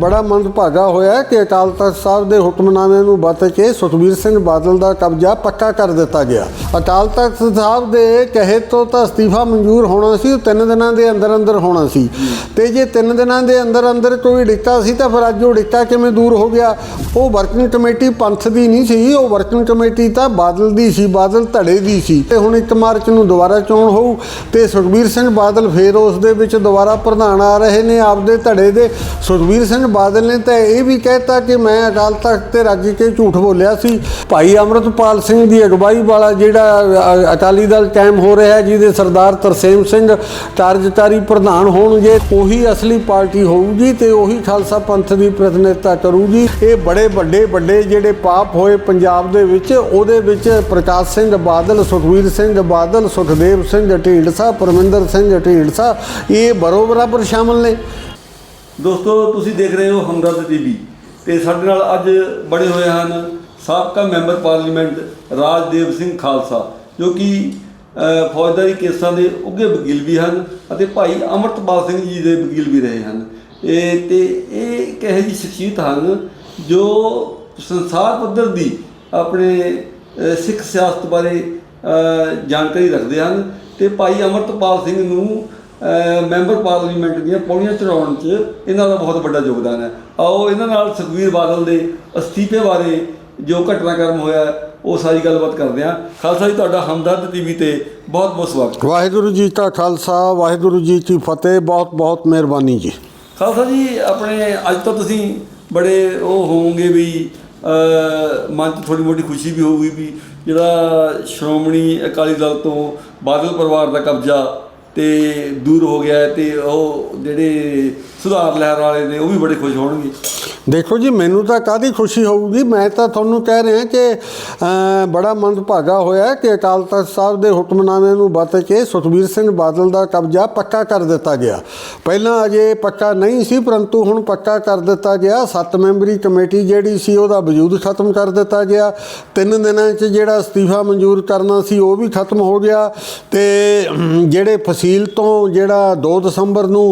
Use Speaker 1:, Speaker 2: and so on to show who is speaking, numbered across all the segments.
Speaker 1: ਬੜਾ ਮੰਦਭਾਗਾ ਹੋਇਆ ਕਿ ਅਕਾਲ ਤਖਤ ਸਾਹਿਬ ਦੇ ਹੁਕਮਨਾਮੇ ਨੂੰ ਬਦਲ ਕੇ ਸੁਖਬੀਰ ਸਿੰਘ ਬਾਦਲ ਦਾ ਕਬਜ਼ਾ ਪੱਕਾ ਕਰ ਦਿੱਤਾ ਗਿਆ। ਅਕਾਲ ਤਖਤ ਸਾਹਿਬ ਦੇ ਕਹੇ ਤੋਂ ਤਾਂ ਅਸਤੀਫਾ ਮਨਜ਼ੂਰ ਹੋਣਾ ਸੀ, ਉਹ ਤਿੰਨ ਦਿਨਾਂ ਦੇ ਅੰਦਰ ਅੰਦਰ ਹੋਣਾ ਸੀ। ਤੇ ਜੇ ਤਿੰਨ ਦਿਨਾਂ ਦੇ ਅੰਦਰ ਅੰਦਰ ਕੋਈ ਡਿੱਕਾ ਸੀ ਤਾਂ ਫਿਰ ਅੱਜ ਉਹ ਡਿੱਕਾ ਕਿਵੇਂ ਦੂਰ ਹੋ ਗਿਆ? ਉਹ ਵਰਕਿੰਗ ਕਮੇਟੀ ਪੰਥ ਦੀ ਨਹੀਂ ਸੀ, ਉਹ ਵਰਕਿੰਗ ਕਮੇਟੀ ਤਾਂ ਬਾਦਲ ਦੀ ਸੀ, ਬਾਦਲ ਧੜੇ ਦੀ ਸੀ। ਤੇ ਹੁਣ 1 ਮਾਰਚ ਨੂੰ ਦੁਬਾਰਾ ਚੋਣ ਹੋਊ ਤੇ ਸੁਖਬੀਰ ਸਿੰਘ ਬਾਦਲ ਫੇਰ ਉਸ ਦੇ ਵਿੱਚ ਦੁਬਾਰਾ ਪ੍ਰਧਾਨ ਆ ਰਹੇ ਨੇ, ਆਪਦੇ ਧੜੇ ਦੇ। ਸੁਖਬੀਰ ਸਿੰਘ ਸਿੰਘ ਬਾਦਲ ਨੇ ਤਾਂ ਇਹ ਵੀ ਕਹਿਤਾ ਕਿ ਮੈਂ ਅਕਾਲ ਤਖਤ ਤੇ ਰੱਜ ਕੇ ਝੂਠ ਬੋਲਿਆ ਸੀ। ਭਾਈ ਅਮਰਤਪਾਲ ਸਿੰਘ ਦੀ ਅਗਵਾਈ ਵਾਲਾ ਜਿਹੜਾ ਅਕਾਲੀ ਦਲ ਕਾਇਮ ਹੋ ਰਿਹਾ ਜਿਹਦੇ ਸਰਦਾਰ ਤਰਸੇਮ ਸਿੰਘ ਕਾਰਜਕਾਰੀ ਪ੍ਰਧਾਨ ਹੋਣਗੇ, ਉਹੀ ਅਸਲੀ ਪਾਰਟੀ ਹੋਊਗੀ ਤੇ ਉਹੀ ਖਾਲਸਾ ਪੰਥ ਦੀ ਪ੍ਰਤੀਨਿਧਤਾ ਕਰੂਗੀ। ਇਹ ਬੜੇ ਵੱਡੇ ਵੱਡੇ ਜਿਹੜੇ ਪਾਪ ਹੋਏ ਪੰਜਾਬ ਦੇ ਵਿੱਚ, ਉਹਦੇ ਵਿੱਚ ਪ੍ਰਕਾਸ਼ ਸਿੰਘ ਬਾਦਲ, ਸੁਖਵੀਰ ਸਿੰਘ ਬਾਦਲ, ਸੁਖਦੇਵ ਸਿੰਘ ਢੀਂਡਸਾ, ਪਰਮਿੰਦਰ ਸਿੰਘ ਢੀਂਡਸਾ, ਇਹ ਬਰੋ ਬਰਾਬਰ ਸ਼ਾਮਲ ਨੇ।
Speaker 2: ਦੋਸਤੋ, ਤੁਸੀਂ ਦੇਖ ਰਹੇ ਹੋ ਹਮਦਰਦ ਟੀਵੀ ਤੇ ਸਾਡੇ ਨਾਲ ਅੱਜ ਬੜੇ ਹੋਏ ਹਨ ਸਾਬਕਾ ਮੈਂਬਰ ਪਾਰਲੀਮੈਂਟ ਰਾਜਦੇਵ ਸਿੰਘ ਖਾਲਸਾ, ਜੋ ਕਿ ਫੌਜਦਾਰੀ ਕੇਸਾਂ ਦੇ ਉੱਘੇ ਵਕੀਲ ਵੀ ਹਨ ਅਤੇ ਭਾਈ ਅਮਰਤਪਾਲ ਸਿੰਘ ਜੀ ਦੇ ਵਕੀਲ ਵੀ ਰਹੇ ਹਨ। ਇਹ, ਤੇ ਇਹ ਇੱਕ ਇਹੋ ਜਿਹੀ ਸ਼ਖਸੀਅਤ ਹਨ ਜੋ ਸੰਸਾਰ ਪੱਧਰ ਦੀ ਆਪਣੇ ਸਿੱਖ ਸਿਆਸਤ ਬਾਰੇ ਜਾਣਕਾਰੀ ਰੱਖਦੇ ਹਨ ਤੇ ਭਾਈ ਅਮਰਤਪਾਲ ਸਿੰਘ ਨੂੰ ਮੈਂਬਰ ਪਾਰਲੀਮੈਂਟ ਦੀਆਂ ਪੌੜੀਆਂ ਚੜਾਉਣ 'ਚ ਇਹਨਾਂ ਦਾ ਬਹੁਤ ਵੱਡਾ ਯੋਗਦਾਨ ਹੈ। ਆਓ ਇਹਨਾਂ ਨਾਲ ਸੁਖਬੀਰ ਬਾਦਲ ਦੇ ਅਸਤੀਫੇ ਬਾਰੇ ਜੋ ਘਟਨਾਕ੍ਰਮ ਹੋਇਆ ਉਹ ਸਾਰੀ ਗੱਲਬਾਤ ਕਰਦੇ ਹਾਂ। ਖਾਲਸਾ ਜੀ ਤੁਹਾਡਾ ਹਮਦਰਦ ਟੀਵੀ ਤੇ ਬਹੁਤ ਬਹੁਤ ਸਵਾਗਤ।
Speaker 1: ਵਾਹਿਗੁਰੂ ਜੀ ਕਾ ਖਾਲਸਾ ਵਾਹਿਗੁਰੂ ਜੀ ਕੀ ਫਤਿਹ। ਬਹੁਤ ਬਹੁਤ ਮਿਹਰਬਾਨੀ ਜੀ।
Speaker 2: ਖਾਲਸਾ ਜੀ ਆਪਣੇ ਅੱਜ ਤਾਂ ਤੁਸੀਂ ਬੜੇ ਉਹ ਹੋਵੋਗੇ ਵੀ ਅ, ਮਨ 'ਚ ਥੋੜੀ ਮੋਟੀ ਖੁਸ਼ੀ ਵੀ ਹੋਊਗੀ ਵੀ ਜਿਹੜਾ ਸ਼੍ਰੋਮਣੀ ਅਕਾਲੀ ਦਲ ਤੋਂ ਬਾਦਲ ਪਰਿਵਾਰ ਦਾ ਕਬਜ਼ਾ ਤੇ ਦੂਰ ਹੋ ਗਿਆ ਹੈ ਤੇ ਉਹ ਜਿਹੜੇ ਸੁਧਾਰ ਲਹਿਰ ਵਾਲੇ ਨੇ ਉਹ ਵੀ ਬੜੇ ਖੁਸ਼ ਹੋਣਗੇ।
Speaker 1: ਦੇਖੋ ਜੀ, ਮੈਨੂੰ ਤਾਂ ਕਾਦੀ ਖੁਸ਼ੀ ਹੋਊਗੀ? ਮੈਂ ਤਾਂ ਤੁਹਾਨੂੰ ਕਹਿ ਰਿਹਾ ਕਿ ਬੜਾ ਮੰਦਭਾਗਾ ਹੋਇਆ ਕਿ ਅਕਾਲ ਤਖਤ ਸਾਹਿਬ ਦੇ ਹੁਕਮਨਾਮੇ ਨੂੰ ਬਦਲ ਕੇ ਸੁਖਬੀਰ ਸਿੰਘ ਬਾਦਲ ਦਾ ਕਬਜ਼ਾ ਪੱਕਾ ਕਰ ਦਿੱਤਾ ਗਿਆ। ਪਹਿਲਾਂ ਅਜੇ ਪੱਕਾ ਨਹੀਂ ਸੀ, ਪਰੰਤੂ ਹੁਣ ਪੱਕਾ ਕਰ ਦਿੱਤਾ ਗਿਆ। ਸੱਤ ਮੈਂਬਰੀ ਕਮੇਟੀ ਜਿਹੜੀ ਸੀ, ਉਹਦਾ ਵਜੂਦ ਖਤਮ ਕਰ ਦਿੱਤਾ ਗਿਆ। ਤਿੰਨ ਦਿਨਾਂ 'ਚ ਜਿਹੜਾ ਅਸਤੀਫਾ ਮਨਜ਼ੂਰ ਕਰਨਾ ਸੀ, ਉਹ ਵੀ ਖਤਮ ਹੋ ਗਿਆ। ਤੇ ਜਿਹੜੇ ਫਸੀਲ ਤੋਂ ਜਿਹੜਾ 2 ਦਸੰਬਰ ਨੂੰ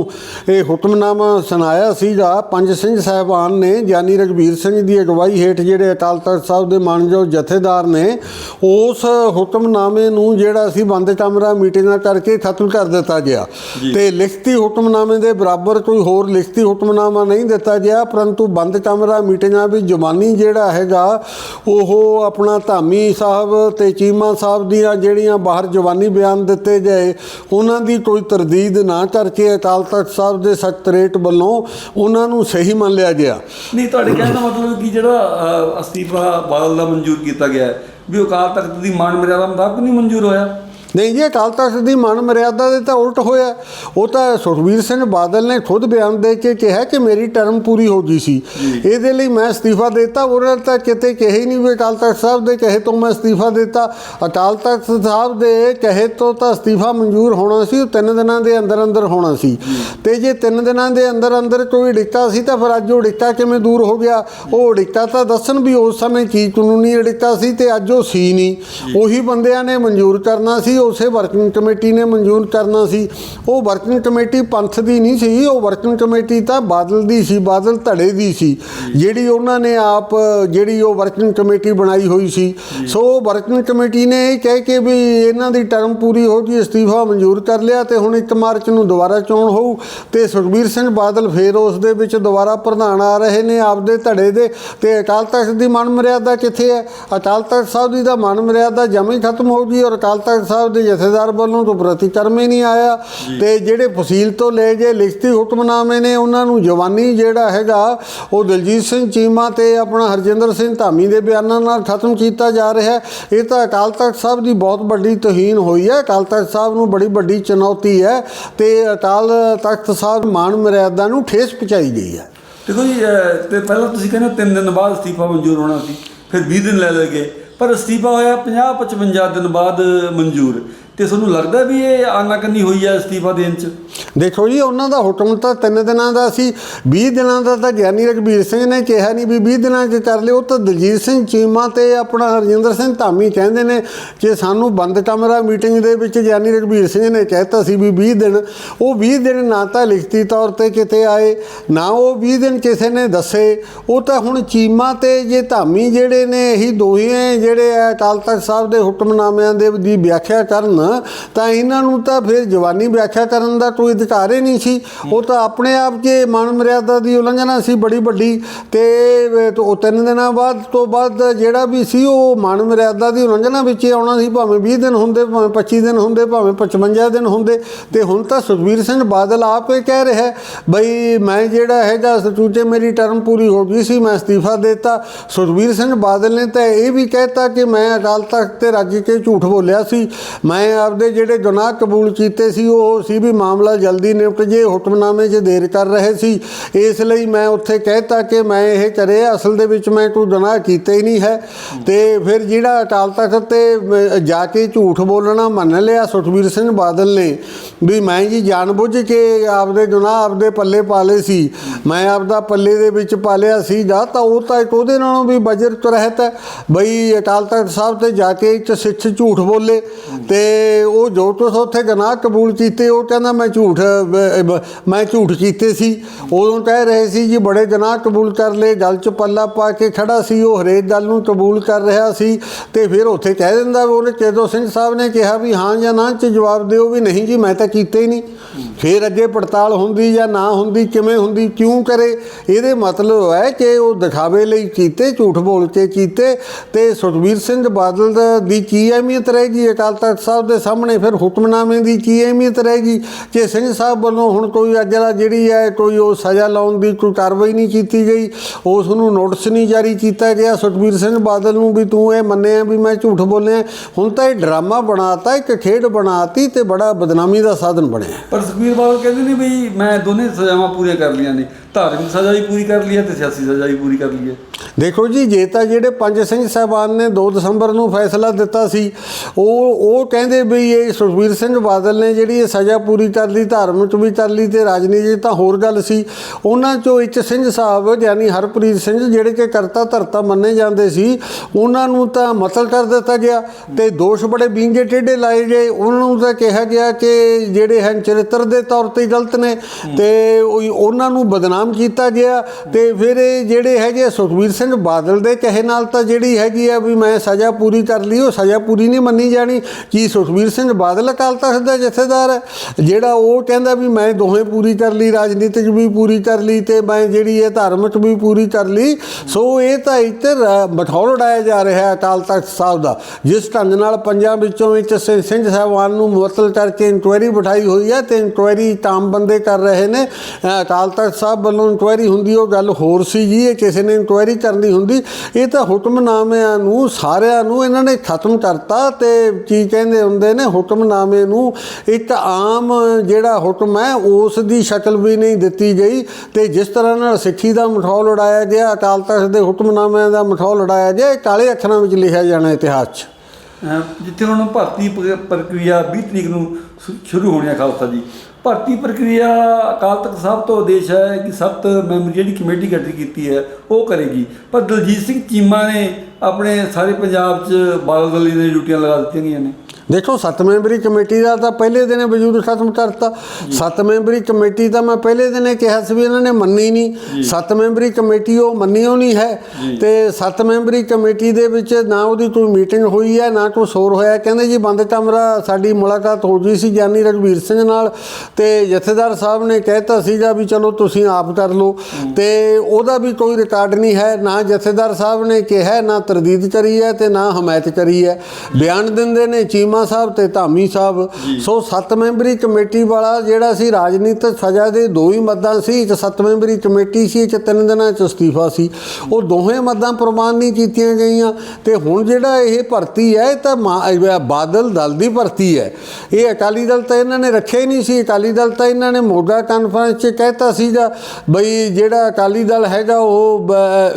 Speaker 1: ਇਹ ਹੁਕਮਨਾਮਾ ਸੁਣਾਇਆ ਸੀਗਾ ਪੰਜ ਸਿੰਘ ਸਾਹਿਬਾਨ ਨੇ ਗਿਆਨੀ ਰਗਵੀਰ ਸਿੰਘ ਦੀ ਅਗਵਾਈ ਹੇਠ ਜਿਹੜੇ ਅਕਾਲ ਤਖਤ ਸਾਹਿਬ ਦੇ ਮਾਨਯੋਗ ਜਥੇਦਾਰ ਨੇ ਉਸ ਹੁਕਮਨਾਮੇ ਨੂੰ ਜਿਹੜਾ ਸੀ ਬੰਦ ਕਮਰਾ ਮੀਟਿੰਗਾਂ ਕਰਕੇ ਖਤਮ ਕਰ ਦਿੱਤਾ ਗਿਆ। ਤੇ ਲਿਖਤੀ ਹੁਕਮਨਾਮੇ ਦੇ ਬਰਾਬਰ ਕੋਈ ਹੋਰ ਲਿਖਤੀ ਹੁਕਮਨਾਮਾ ਨਹੀਂ ਦਿੱਤਾ ਗਿਆ ਪਰੰਤੂ ਬੰਦ ਕਮਰਾ ਮੀਟਿੰਗਾਂ ਵੀ ਜ਼ੁਬਾਨੀ ਜਿਹੜਾ ਹੈਗਾ ਉਹ ਆਪਣਾ ਧਾਮੀ ਸਾਹਿਬ ਤੇ ਚੀਮਾ ਸਾਹਿਬ ਦੀਆਂ ਜਿਹੜੀਆਂ ਬਾਹਰ ਜ਼ੁਬਾਨੀ ਬਿਆਨ ਦਿੱਤੇ ਗਏ ਉਹਨਾਂ ਦੀ ਕੋਈ ਤਰਦੀਦ ਨਾ ਕਰਕੇ ਅਕਾਲ ਤਖਤ ਸਾਹਿਬ ਦੇ ਸਕੱਤਰੇਟ ਵੱਲੋਂ ਉਹਨਾਂ ਨੂੰ ਸਹੀ ਮੰਨ ਲਿਆ ਗਿਆ।
Speaker 2: ਨਹੀਂ ਤੁਹਾਡੇ ਕਹਿਣ ਦਾ ਮਤਲਬ ਕਿ ਜਿਹੜਾ ਅਸਤੀਫਾ ਬਾਦਲ ਦਾ ਮਨਜ਼ੂਰ ਕੀਤਾ ਗਿਆ ਹੈ, ਵੀ ਅਕਾਲ ਤਖਤ ਦੀ ਮਾਨ ਮਰਿਆਦਾ ਮੁਤਾਬਕ ਨਹੀਂ ਮਨਜ਼ੂਰ ਹੋਇਆ।
Speaker 1: ਨਹੀਂ ਜੀ ਅਕਾਲ ਤਖਤ ਦੀ ਮਨ ਮਰਿਆਦਾ ਦੇ ਤਾਂ ਉਲਟ ਹੋਇਆ। ਉਹ ਤਾਂ ਸੁਖਬੀਰ ਸਿੰਘ ਬਾਦਲ ਨੇ ਖੁਦ ਬਿਆਨ ਦੇ ਕੇ ਕਿਹਾ ਕਿ ਮੇਰੀ ਟਰਮ ਪੂਰੀ ਹੋ ਗਈ ਸੀ। ਇਹਦੇ ਲਈ ਮੈਂ ਅਸਤੀਫਾ ਦਿੱਤਾ। ਉਹਨਾਂ ਤਾਂ ਕਿਤੇ ਕਹੇ ਹੀ ਨਹੀਂ ਵੀ ਅਕਾਲ ਤਖਤ ਸਾਹਿਬ ਦੇ ਕਹੇ ਤੋਂ ਮੈਂ ਅਸਤੀਫਾ ਦਿੱਤਾ। ਅਕਾਲ ਤਖਤ ਸਾਹਿਬ ਦੇ ਕਹੇ ਤੋਂ ਤਾਂ ਅਸਤੀਫਾ ਮਨਜ਼ੂਰ ਹੋਣਾ ਸੀ। ਉਹ ਤਿੰਨ ਦਿਨਾਂ ਦੇ ਅੰਦਰ ਅੰਦਰ ਹੋਣਾ ਸੀ। ਤੇ ਜੇ ਤਿੰਨ ਦਿਨਾਂ ਦੇ ਅੰਦਰ ਅੰਦਰ ਕੋਈ ਡਿੱਕਾ ਸੀ ਤਾਂ ਫਿਰ ਅੱਜ ਉਹ ਡਿੱਕਾ ਕਿਵੇਂ ਦੂਰ ਹੋ ਗਿਆ? ਉਹ ਡਿੱਕਾ ਤਾਂ ਦੱਸਣ ਵੀ ਉਸ ਸਮੇਂ ਕੀ ਕਾਨੂੰਨੀ ਡਿੱਕਾ ਸੀ ਤੇ ਅੱਜ ਉਹ ਸੀ ਨਹੀਂ। ਉਹੀ ਬੰਦਿਆਂ ਨੇ ਮਨਜ਼ੂਰ ਕਰਨਾ ਸੀ। ਉਸੇ ਵਰਕਿੰਗ ਕਮੇਟੀ ਨੇ ਮਨਜ਼ੂਰ ਕਰਨਾ ਸੀ। ਉਹ ਵਰਕਿੰਗ ਕਮੇਟੀ ਪੰਥ ਦੀ ਨਹੀਂ ਸੀ, ਉਹ ਵਰਕਿੰਗ ਕਮੇਟੀ ਤਾਂ ਬਾਦਲ ਦੀ ਸੀ, ਬਾਦਲ ਧੜੇ ਦੀ ਸੀ। ਜਿਹੜੀ ਉਹਨਾਂ ਨੇ ਆਪ, ਜਿਹੜੀ ਉਹ ਵਰਕਿੰਗ ਕਮੇਟੀ ਬਣਾਈ ਹੋਈ ਸੀ। ਸੋ ਵਰਕਿੰਗ ਕਮੇਟੀ ਨੇ ਇਹ ਕਹਿ ਕੇ ਵੀ ਇਹਨਾਂ ਦੀ ਟਰਮ ਪੂਰੀ ਹੋ ਗਈ, ਅਸਤੀਫਾ ਮਨਜ਼ੂਰ ਕਰ ਲਿਆ ਤੇ ਹੁਣ 1 ਮਾਰਚ ਨੂੰ ਦੁਬਾਰਾ ਚੋਣ ਹੋਊ ਤੇ ਸੁਖਬੀਰ ਸਿੰਘ ਬਾਦਲ ਫੇਰ ਉਸ ਦੇ ਵਿੱਚ ਦੁਬਾਰਾ ਪ੍ਰਧਾਨ ਆ ਰਹੇ ਨੇ ਆਪਦੇ ਧੜੇ ਦੇ ਤੇ ਅਕਾਲ ਤਖਤ ਦੀ ਮਨ ਮਰਿਆਦਾ ਕਿੱਥੇ ਹੈ? ਅਕਾਲ ਤਖਤ ਸਾਹਿਬ ਦੀ ਤਾਂ ਮਨ ਮਰਿਆਦਾ ਜਮੀ ਖਤਮ ਹੋ ਗਈ ਔਰ ਅਕਾਲ ਤਖਤ ਸਾਹਿਬ ਦੇ ਜਥੇਦਾਰ ਵੱਲੋਂ ਤੋਂ ਪ੍ਰਤੀਕਰਮ ਹੀ ਨਹੀਂ ਆਇਆ। ਤੇ ਜਿਹੜੇ ਫਸੀਲ ਤੋਂ ਲੈ ਜੇ ਲਿਖਤੀ ਹੁਕਮਨਾਮੇ ਨੇ ਉਹਨਾਂ ਨੂੰ ਜਵਾਨੀ ਜਿਹੜਾ ਹੈਗਾ ਉਹ ਦਲਜੀਤ ਸਿੰਘ ਚੀਮਾ ਤੇ ਆਪਣਾ ਹਰਜਿੰਦਰ ਸਿੰਘ ਧਾਮੀ ਦੇ ਬਿਆਨਾਂ ਨਾਲ ਖਤਮ ਕੀਤਾ ਜਾ ਰਿਹਾ ਹੈ। ਇਹ ਤਾਂ ਅਕਾਲ ਤਖਤ ਸਾਹਿਬ ਦੀ ਬਹੁਤ ਵੱਡੀ ਤੋਹੀਨ ਹੋਈ ਹੈ। ਅਕਾਲ ਤਖਤ ਸਾਹਿਬ ਨੂੰ ਬੜੀ ਵੱਡੀ ਚੁਣੌਤੀ ਹੈ ਤੇ ਅਕਾਲ ਤਖਤ ਸਾਹਿਬ ਮਾਨ ਮਰਿਆਦਾ ਨੂੰ ਠੇਸ ਪਹੁੰਚਾਈ ਗਈ ਹੈ।
Speaker 2: ਦੇਖੋ ਜੀ ਤੇ ਪਹਿਲਾਂ ਤੁਸੀਂ ਕਹਿੰਦੇ ਹੋ ਤਿੰਨ ਦਿਨ ਬਾਅਦ ਅਸਤੀਫਾ ਮਨਜ਼ੂਰ ਹੋਣਾ ਸੀ ਫਿਰ 20 ਦਿਨ ਲੈ ਲਏ ਗਏ। ਪਰ ਅਸਤੀਫਾ ਹੋਇਆ 50 55 ਦਿਨ ਬਾਅਦ ਮਨਜ਼ੂਰ ਤੇ ਤੁਹਾਨੂੰ ਲੱਗਦਾ ਵੀ ਇਹ ਆਨਾਕਾਨੀ ਹੋਈ ਹੈ ਅਸਤੀਫਾ ਦੇਣ 'ਚ?
Speaker 1: ਦੇਖੋ ਜੀ, ਉਹਨਾਂ ਦਾ ਹੁਕਮ ਤਾਂ ਤਿੰਨ ਦਿਨਾਂ ਦਾ ਸੀ 20 ਦਿਨਾਂ ਦਾ ਤਾਂ ਗਿਆਨੀ ਰਘਬੀਰ ਸਿੰਘ ਨੇ ਕਿਹਾ ਨਹੀਂ ਵੀ 20 ਦਿਨਾਂ 'ਚ ਕਰ ਲਿਓ, ਉਹ ਤਾਂ ਦਲਜੀਤ ਸਿੰਘ ਚੀਮਾ ਤੇ ਆਪਣਾ ਹਰਜਿੰਦਰ ਸਿੰਘ ਧਾਮੀ ਕਹਿੰਦੇ ਨੇ ਕਿ ਸਾਨੂੰ ਬੰਦ ਕਮਰਾ ਮੀਟਿੰਗ ਦੇ ਵਿੱਚ ਗਿਆਨੀ ਰਘਬੀਰ ਸਿੰਘ ਨੇ ਕਹਿਤਾ ਸੀ ਵੀ 20 ਦਿਨ, ਉਹ 20 ਦਿਨ ਨਾ ਤਾਂ ਲਿਖਤੀ ਤੌਰ ਤੇ ਕਿਤੇ ਆਏ, ਨਾ ਉਹ 20 ਦਿਨ ਕਿਸੇ ਨੇ ਦੱਸੇ, ਉਹ ਤਾਂ ਹੁਣ ਚੀਮਾ ਤੇ ਜੇ ਧਾਮੀ ਜਿਹੜੇ ਨੇ, ਇਹੀ ਦੋਹੇ ਜਿਹੜੇ ਆ ਅਕਾਲ ਤਖਤ ਸਾਹਿਬ ਦੇ ਹੁਕਮਨਾਮਿਆਂ ਦੇ ਦੀ ਵਿਆਖਿਆ ਕਰਨ ਤਾਂ ਇਹਨਾਂ ਨੂੰ ਤਾਂ ਫਿਰ ਜਵਾਨੀ ਵਿਆਖਿਆ ਕਰਨ ਦਾ ਕੋਈ ਅਧਿਕਾਰ ਹੀ ਨਹੀਂ ਸੀ। ਉਹ ਤਾਂ ਆਪਣੇ ਆਪ 'ਚ ਮਨ ਮਰਿਆਦਾ ਦੀ ਉਲੰਘਣਾ ਸੀ ਬੜੀ ਵੱਡੀ ਤੇ ਉਹ ਤਿੰਨ ਦਿਨਾਂ ਬਾਅਦ ਤੋਂ ਬਾਅਦ ਜਿਹੜਾ ਵੀ ਸੀ, ਉਹ ਮਨ ਮਰਿਆਦਾ ਦੀ ਉਲੰਘਣਾ ਵਿੱਚ ਆਉਣਾ ਸੀ। ਭਾਵੇਂ 20 ਦਿਨ ਹੁੰਦੇ, ਭਾਵੇਂ 25 ਦਿਨ ਹੁੰਦੇ, ਭਾਵੇਂ 55 ਦਿਨ ਹੁੰਦੇ। ਤੇ ਹੁਣ ਤਾਂ ਸੁਖਬੀਰ ਸਿੰਘ ਬਾਦਲ ਆਪ ਇਹ ਕਹਿ ਰਿਹਾ, ਬਈ ਮੈਂ ਜਿਹੜਾ ਹੈਗਾ, ਸਚੂਚੇ ਮੇਰੀ ਟਰਮ ਪੂਰੀ ਹੋ ਗਈ ਸੀ, ਮੈਂ ਅਸਤੀਫਾ ਦਿੱਤਾ। ਸੁਖਬੀਰ ਸਿੰਘ ਬਾਦਲ ਨੇ ਤਾਂ ਇਹ ਵੀ ਕਹਿਤਾ ਕਿ ਮੈਂ ਅਕਾਲ ਤਖਤ ਤੇ ਰੱਜ ਕੇ ਝੂਠ ਬੋਲਿਆ ਸੀ। ਮੈਂ ਆਪਦੇ ਜਿਹੜੇ ਗੁਨਾਹ ਕਬੂਲ ਕੀਤੇ ਸੀ, ਉਹ ਸੀ ਵੀ ਮਾਮਲਾ ਜਲਦੀ ਨਿਪਟ ਜੇ, ਹੁਕਮਨਾਮੇ 'ਚ ਦੇਰ ਕਰ ਰਹੇ ਸੀ। ਇਸ ਲਈ ਮੈਂ ਉੱਥੇ ਕਹਿਤਾ ਕਿ ਮੈਂ ਇਹ ਕਰੇ, ਅਸਲ ਦੇ ਵਿੱਚ ਮੈਂ ਕੋਈ ਗੁਨਾਹ ਕੀਤਾ ਹੀ ਨਹੀਂ ਹੈ। ਤੇ ਫਿਰ ਜਿਹੜਾ ਅਕਾਲ ਤਖਤ ਤੇ ਜਾ ਕੇ ਝੂਠ ਬੋਲਣਾ ਮੰਨ ਲਿਆ ਸੁਖਬੀਰ ਸਿੰਘ ਬਾਦਲ ਨੇ, ਵੀ ਮੈਂ ਜੀ ਜਾਣਬੁੱਝ ਕੇ ਆਪਦੇ ਗੁਨਾਹ ਆਪਦੇ ਪੱਲੇ ਪਾਲੇ ਸੀ। ਮੈਂ ਆਪਦਾ ਪੱਲੇ ਦੇ ਵਿੱਚ ਪਾਲਿਆ ਸੀ। ਜਾਂ ਤਾਂ ਉਹ ਤਾਂ ਉਹਦੇ ਨਾਲੋਂ ਵੀ ਬਜਰ ਰਹਿਤ ਹੈ। ਬਈ ਅਕਾਲ ਤਖਤ ਸਾਹਿਬ ਤੇ ਜਾ ਕੇ ਇੱਕ ਸਿੱਖ ਝੂਠ ਬੋਲੇ ਤੇ ਉਹ ਜੋ ਤੁਸ ਉੱਥੇ ਗਨਾਹ ਕਬੂਲ ਕੀਤੇ, ਉਹ ਕਹਿੰਦਾ ਮੈਂ ਝੂਠ ਮੈਂ ਝੂਠ ਕੀਤੇ ਸੀ। ਉਦੋਂ ਕਹਿ ਰਹੇ ਸੀ ਜੀ, ਬੜੇ ਗਨਾਹ ਕਬੂਲ ਕਰ ਲਏ ਗੱਲ 'ਚ ਪੱਲਾ ਪਾ ਕੇ ਖੜਾ ਸੀ, ਉਹ ਹਰੇਕ ਗੱਲ ਨੂੰ ਕਬੂਲ ਕਰ ਰਿਹਾ ਸੀ। ਤੇ ਫਿਰ ਉੱਥੇ ਕਹਿ ਦਿੰਦਾ ਵੀ ਉਹਨੇ ਚੇਤੋ ਸਿੰਘ ਸਾਹਿਬ ਨੇ ਕਿਹਾ ਵੀ ਹਾਂ ਜਾਂ ਨਾ, 'ਚ ਜਵਾਬ ਦਿਓ ਵੀ ਨਹੀਂ ਜੀ, ਮੈਂ ਤਾਂ ਕੀਤੇ ਹੀ ਨਹੀਂ। ਫਿਰ ਅੱਗੇ ਪੜਤਾਲ ਹੁੰਦੀ ਜਾਂ ਨਾ ਹੁੰਦੀ, ਕਿਵੇਂ ਹੁੰਦੀ, ਕਿਉਂ ਕਰੇ? ਇਹਦੇ ਮਤਲਬ ਹੈ ਕਿ ਉਹ ਦਿਖਾਵੇ ਲਈ ਕੀਤੇ, ਝੂਠ ਬੋਲ ਕੇ ਕੀਤੇ। ਤੇ ਸੁਖਬੀਰ ਸਿੰਘ ਬਾਦਲ ਦੀ ਕੀ ਅਹਿਮੀਅਤ ਰਹੇਗੀ ਅਕਾਲ ਤਖਤ ਸਾਹਿਬ ਦੇ ਸਾਹਮਣੇ ਫਿਰ ਹੁਕਮਨਾਮੇ ਦੀ ਕੀ ਅਹਿਮੀਅਤ ਰਹੇਗੀ ਕਿ ਸਿੰਘ ਸਾਹਿਬ ਵੱਲੋਂ ਹੁਣ ਕੋਈ ਅਜਲਾ ਜਿਹੜੀ ਹੈ, ਕੋਈ ਉਹ ਸਜ਼ਾ ਲਾਉਣ ਦੀ ਕੋਈ ਕਾਰਵਾਈ ਨਹੀਂ ਕੀਤੀ ਗਈ, ਉਸ ਨੂੰ ਨੋਟਿਸ ਨਹੀਂ ਜਾਰੀ ਕੀਤਾ ਗਿਆ। ਸੁਖਬੀਰ ਸਿੰਘ ਬਾਦਲ ਨੂੰ ਵੀ ਤੂੰ ਇਹ ਮੰਨਿਆ ਵੀ ਮੈਂ ਝੂਠ ਬੋਲਿਆ। ਹੁਣ ਤਾਂ ਇਹ ਡਰਾਮਾ ਬਣਾਤਾ, ਇੱਕ ਖੇਡ ਬਣਾਤੀ ਤੇ ਬੜਾ ਬਦਨਾਮੀ ਦਾ ਸਾਧਨ ਬਣਿਆ।
Speaker 2: ਪਰ ਸੁਖਬੀਰ ਬਾਦਲ ਕਹਿੰਦੇ ਨੇ ਵੀ ਮੈਂ ਦੋਨੇ ਸਜ਼ਾਵਾਂ ਪੂਰੀਆਂ ਕਰ ਲਈਆਂ ਨੇ। ਧਾਰਮਿਕ ਸਜ਼ਾ ਵੀ ਪੂਰੀ ਕਰ ਲਈ ਹੈ ਤੇ ਸਿਆਸੀ ਸਜ਼ਾ ਵੀ ਪੂਰੀ ਕਰ ਲਈ ਹੈ?
Speaker 1: ਦੇਖੋ ਜੀ, ਜੇ ਤਾਂ ਜਿਹੜੇ ਪੰਜ ਸਿੰਘ ਸਾਹਿਬਾਨ ਨੇ 2 ਦਸੰਬਰ ਨੂੰ ਫੈਸਲਾ ਦਿੱਤਾ ਸੀ, ਉਹ ਉਹ ਕਹਿੰਦੇ ਵੀ ਇਹ ਸੁਖਬੀਰ ਸਿੰਘ ਬਾਦਲ ਨੇ ਜਿਹੜੀ ਇਹ ਸਜ਼ਾ ਪੂਰੀ ਕਰ ਲਈ ਧਾਰਮਿਕ ਵੀ ਕਰ ਲਈ ਤੇ ਰਾਜਨੀਤੀ ਤਾਂ ਹੋਰ ਗੱਲ ਸੀ। ਉਹਨਾਂ ਚੋਂ ਇੱਕ ਸਿੰਘ ਸਾਹਿਬ, ਯਾਨੀ ਹਰਪ੍ਰੀਤ ਸਿੰਘ, ਜਿਹੜੇ ਕਿ ਕਰਤਾ ਧਰਤਾ ਮੰਨੇ ਜਾਂਦੇ ਸੀ, ਉਹਨਾਂ ਨੂੰ ਤਾਂ ਮਤਲ ਕਰ ਦਿੱਤਾ ਗਿਆ ਤੇ ਦੋਸ਼ ਬੜੇ ਵਿੰਗੇ ਟੇਢੇ ਲਾਏ ਗਏ। ਉਹਨਾਂ ਨੂੰ ਤਾਂ ਕਿਹਾ ਗਿਆ ਕਿ ਜਿਹੜੇ ਹਨ ਚਰਿੱਤਰ ਦੇ ਤੌਰ ਤੇ ਗਲਤ ਨੇ ਤੇ ਉਹਨਾਂ ਨੂੰ ਬਦਨਾਮ ਕੀਤਾ ਗਿਆ ਤੇ ਫਿਰ ਇਹ ਜਿਹੜੇ ਹੈਗੇ ਆ ਸੁਖਬੀਰ ਸਿੰਘ ਬਾਦਲ ਦੇ ਕਹੇ ਨਾਲ ਤਾਂ ਜਿਹੜੀ ਹੈਗੀ ਆ ਵੀ ਮੈਂ ਸਜ਼ਾ ਪੂਰੀ ਕਰ ਲਈ, ਉਹ ਸਜ਼ਾ ਪੂਰੀ ਨਹੀਂ ਮੰਨੀ ਜਾਣੀ। ਕੀ ਸੁਖਬੀਰ ਸਿੰਘ ਬਾਦਲ ਅਕਾਲ ਤਖਤ ਦਾ ਜਥੇਦਾਰ ਹੈ? ਜਿਹੜਾ ਉਹ ਕਹਿੰਦਾ ਵੀ ਮੈਂ ਦੋਹੇ ਪੂਰੀ ਕਰ ਲਈ, ਰਾਜਨੀਤਿਕ ਵੀ ਪੂਰੀ ਕਰ ਲਈ ਤੇ ਮੈਂ ਜਿਹੜੀ ਹੈ ਧਾਰਮਿਕ ਵੀ ਪੂਰੀ ਕਰ ਲਈ। ਸੋ ਇਹ ਤਾਂ ਇੱਥੇ ਮਠੌਲ ਉਡਾਇਆ ਜਾ ਰਿਹਾ ਹੈ ਅਕਾਲ ਤਖਤ ਸਾਹਿਬ ਦਾ, ਜਿਸ ਢੰਗ ਨਾਲ ਪੰਜਾਂ ਵਿੱਚੋਂ ਵਿੱਚ ਸਿੰਘ ਸਾਹਿਬਾਨ ਨੂੰ ਮੁਅੱਤਲ ਕਰਕੇ ਇਨਕੁਆਇਰੀ ਬਿਠਾਈ ਹੋਈ ਹੈ ਤੇ ਇਨਕੁਆਇਰੀ ਤਾਮ ਬੰਦੇ ਕਰ ਰਹੇ ਨੇ। ਅਕਾਲ ਤਖਤ ਸਾਹਿਬ ਵੱਲੋਂ ਇਨਕੁਆਇਰੀ ਹੁੰਦੀ, ਉਹ ਗੱਲ ਹੋਰ ਸੀ ਜੀ ਇਹ ਕਿਸੇ ਨੇ ਇਨਕੁਆਇਰੀ ਕਰਨੀ ਹੁੰਦੀ, ਇਹ ਤਾਂ ਹੁਕਮਨਾਮਿਆਂ ਨੂੰ, ਸਾਰਿਆਂ ਨੂੰ ਇਹਨਾਂ ਨੇ ਖਤਮ ਕਰਤਾ ਤੇ ਕੀ ਕਹਿੰਦੇ ਹੁੰਦੇ ਨੇ, ਹੁਕਮਨਾਮੇ ਨੂੰ ਇੱਕ ਆਮ ਜਿਹੜਾ ਹੁਕਮ ਹੈ, ਉਸ ਦੀ ਸ਼ਕਲ ਵੀ ਨਹੀਂ ਦਿੱਤੀ ਗਈ ਤੇ ਜਿਸ ਤਰ੍ਹਾਂ ਨਾਲ ਸਿੱਖੀ ਦਾ ਮਠੌਲ ਉਡਾਇਆ ਗਿਆ, ਅਕਾਲ ਤਖਤ ਦੇ ਹੁਕਮਨਾਮਿਆਂ ਦਾ ਮਠੌਲ ਉਡਾਇਆ ਗਿਆ ਕਾਲੇ ਅੱਖਰਾਂ ਵਿੱਚ ਲਿਖਿਆ ਜਾਣਾ ਇਤਿਹਾਸ 'ਚ।
Speaker 2: ਅਹ ਜਿੱਥੇ ਹੁਣ ਭਰਤੀ ਪ੍ਰਕਿਰਿਆ 20 ਤਰੀਕ ਨੂੰ ਸ਼ੁਰੂ ਹੋਣੀ ਹੈ ਖਾਲਸਾ ਜੀ ਭਰਤੀ ਪ੍ਰਕਿਰਿਆ ਅਕਾਲ ਤਖਤ ਸਾਹਿਬ ਤੋਂ ਆਦੇਸ਼ ਹੈ ਕਿ ਸੱਤ ਮੈਂਬਰ ਜਿਹੜੀ ਕਮੇਟੀ ਗਠਿਤ ਕੀਤੀ ਹੈ, ਉਹ ਕਰੇਗੀ। ਪਰ ਦਲਜੀਤ ਸਿੰਘ ਚੀਮਾ ਨੇ ਆਪਣੇ ਸਾਰੇ ਪੰਜਾਬ 'ਚ ਬਾਦਲ ਦਲੀ ਦੀਆਂ ਡਿਊਟੀਆਂ ਲਗਾ ਦਿੱਤੀਆਂ ਗਈਆਂ ਨੇ।
Speaker 1: ਦੇਖੋ ਸੱਤ ਮੈਂਬਰੀ ਕਮੇਟੀ ਦਾ ਤਾਂ ਪਹਿਲੇ ਦਿਨ ਵਜੂਦ ਖਤਮ ਕਰਤਾ। ਸੱਤ ਮੈਂਬਰੀ ਕਮੇਟੀ ਤਾਂ ਮੈਂ ਪਹਿਲੇ ਦਿਨ ਕਿਹਾ ਸੀ ਵੀ ਇਹਨਾਂ ਨੇ ਮੰਨੀ ਨਹੀਂ। ਸੱਤ ਮੈਂਬਰੀ ਕਮੇਟੀ ਉਹ ਮੰਨੀ ਉਹ ਨਹੀਂ ਹੈ। ਤੇ ਸੱਤ ਮੈਂਬਰੀ ਕਮੇਟੀ ਦੇ ਵਿੱਚ ਨਾ ਉਹਦੀ ਕੋਈ ਮੀਟਿੰਗ ਹੋਈ ਹੈ ਨਾ ਕੋਈ ਸ਼ੋਰ ਹੋਇਆ। ਕਹਿੰਦੇ ਜੀ ਬੰਦ ਕਮਰਾ ਸਾਡੀ ਮੁਲਾਕਾਤ ਹੋ ਗਈ ਸੀ ਗਿਆਨੀ ਰਘਵੀਰ ਸਿੰਘ ਨਾਲ ਤੇ ਜਥੇਦਾਰ ਸਾਹਿਬ ਨੇ ਕਹਿਤਾ ਸੀਗਾ ਵੀ ਚਲੋ ਤੁਸੀਂ ਆਪ ਕਰ ਲਓ। ਤੇ ਉਹਦਾ ਵੀ ਕੋਈ ਰਿਕਾਰਡ ਨਹੀਂ ਹੈ। ਨਾ ਜਥੇਦਾਰ ਸਾਹਿਬ ਨੇ ਕਿਹਾ ਨਾ ਤਰਦੀਦ ਕਰੀ ਹੈ ਤੇ ਨਾ ਹਮਾਇਤ ਕਰੀ ਹੈ। ਬਿਆਨ ਦਿੰਦੇ ਨੇ ਚੀਮਾ ਸਾਹਿਬ ਤੇ ਧਾਮੀ ਸਾਹਿਬ। ਸੋ ਸੱਤ ਮੈਂਬਰੀ ਕਮੇਟੀ ਵਾਲਾ ਜਿਹੜਾ ਸੀ ਰਾਜਨੀਤਿਕ ਸਜ਼ਾ ਦੇ ਦੋ ਹੀ ਮੱਦਾਂ ਸੀ ਇੱਕ ਸੱਤ ਮੈਂਬਰੀ ਕਮੇਟੀ ਸੀ ਇੱਕ ਤਿੰਨ ਦਿਨਾਂ ਚ ਅਸਤੀਫਾ ਸੀ। ਉਹ ਦੋਹੇ ਮੱਦਾਂ ਪ੍ਰਮਾਣ ਨਹੀਂ ਕੀਤੀਆਂ ਗਈਆਂ। ਤੇ ਹੁਣ ਜਿਹੜਾ ਇਹ ਭਰਤੀ ਹੈ ਇਹ ਤਾਂ ਬਾਦਲ ਦਲ ਦੀ ਭਰਤੀ ਹੈ। ਇਹ ਅਕਾਲੀ ਦਲ ਤਾਂ ਇਹਨਾਂ ਨੇ ਰੱਖਿਆ ਹੀ ਨਹੀਂ ਸੀ। ਅਕਾਲੀ ਦਲ ਤਾਂ ਇਹਨਾਂ ਨੇ ਮੋਗਾ ਕਾਨਫਰੰਸ 'ਚ ਕਹਿਤਾ ਸੀਗਾ ਬਈ ਜਿਹੜਾ ਅਕਾਲੀ ਦਲ ਹੈਗਾ ਉਹ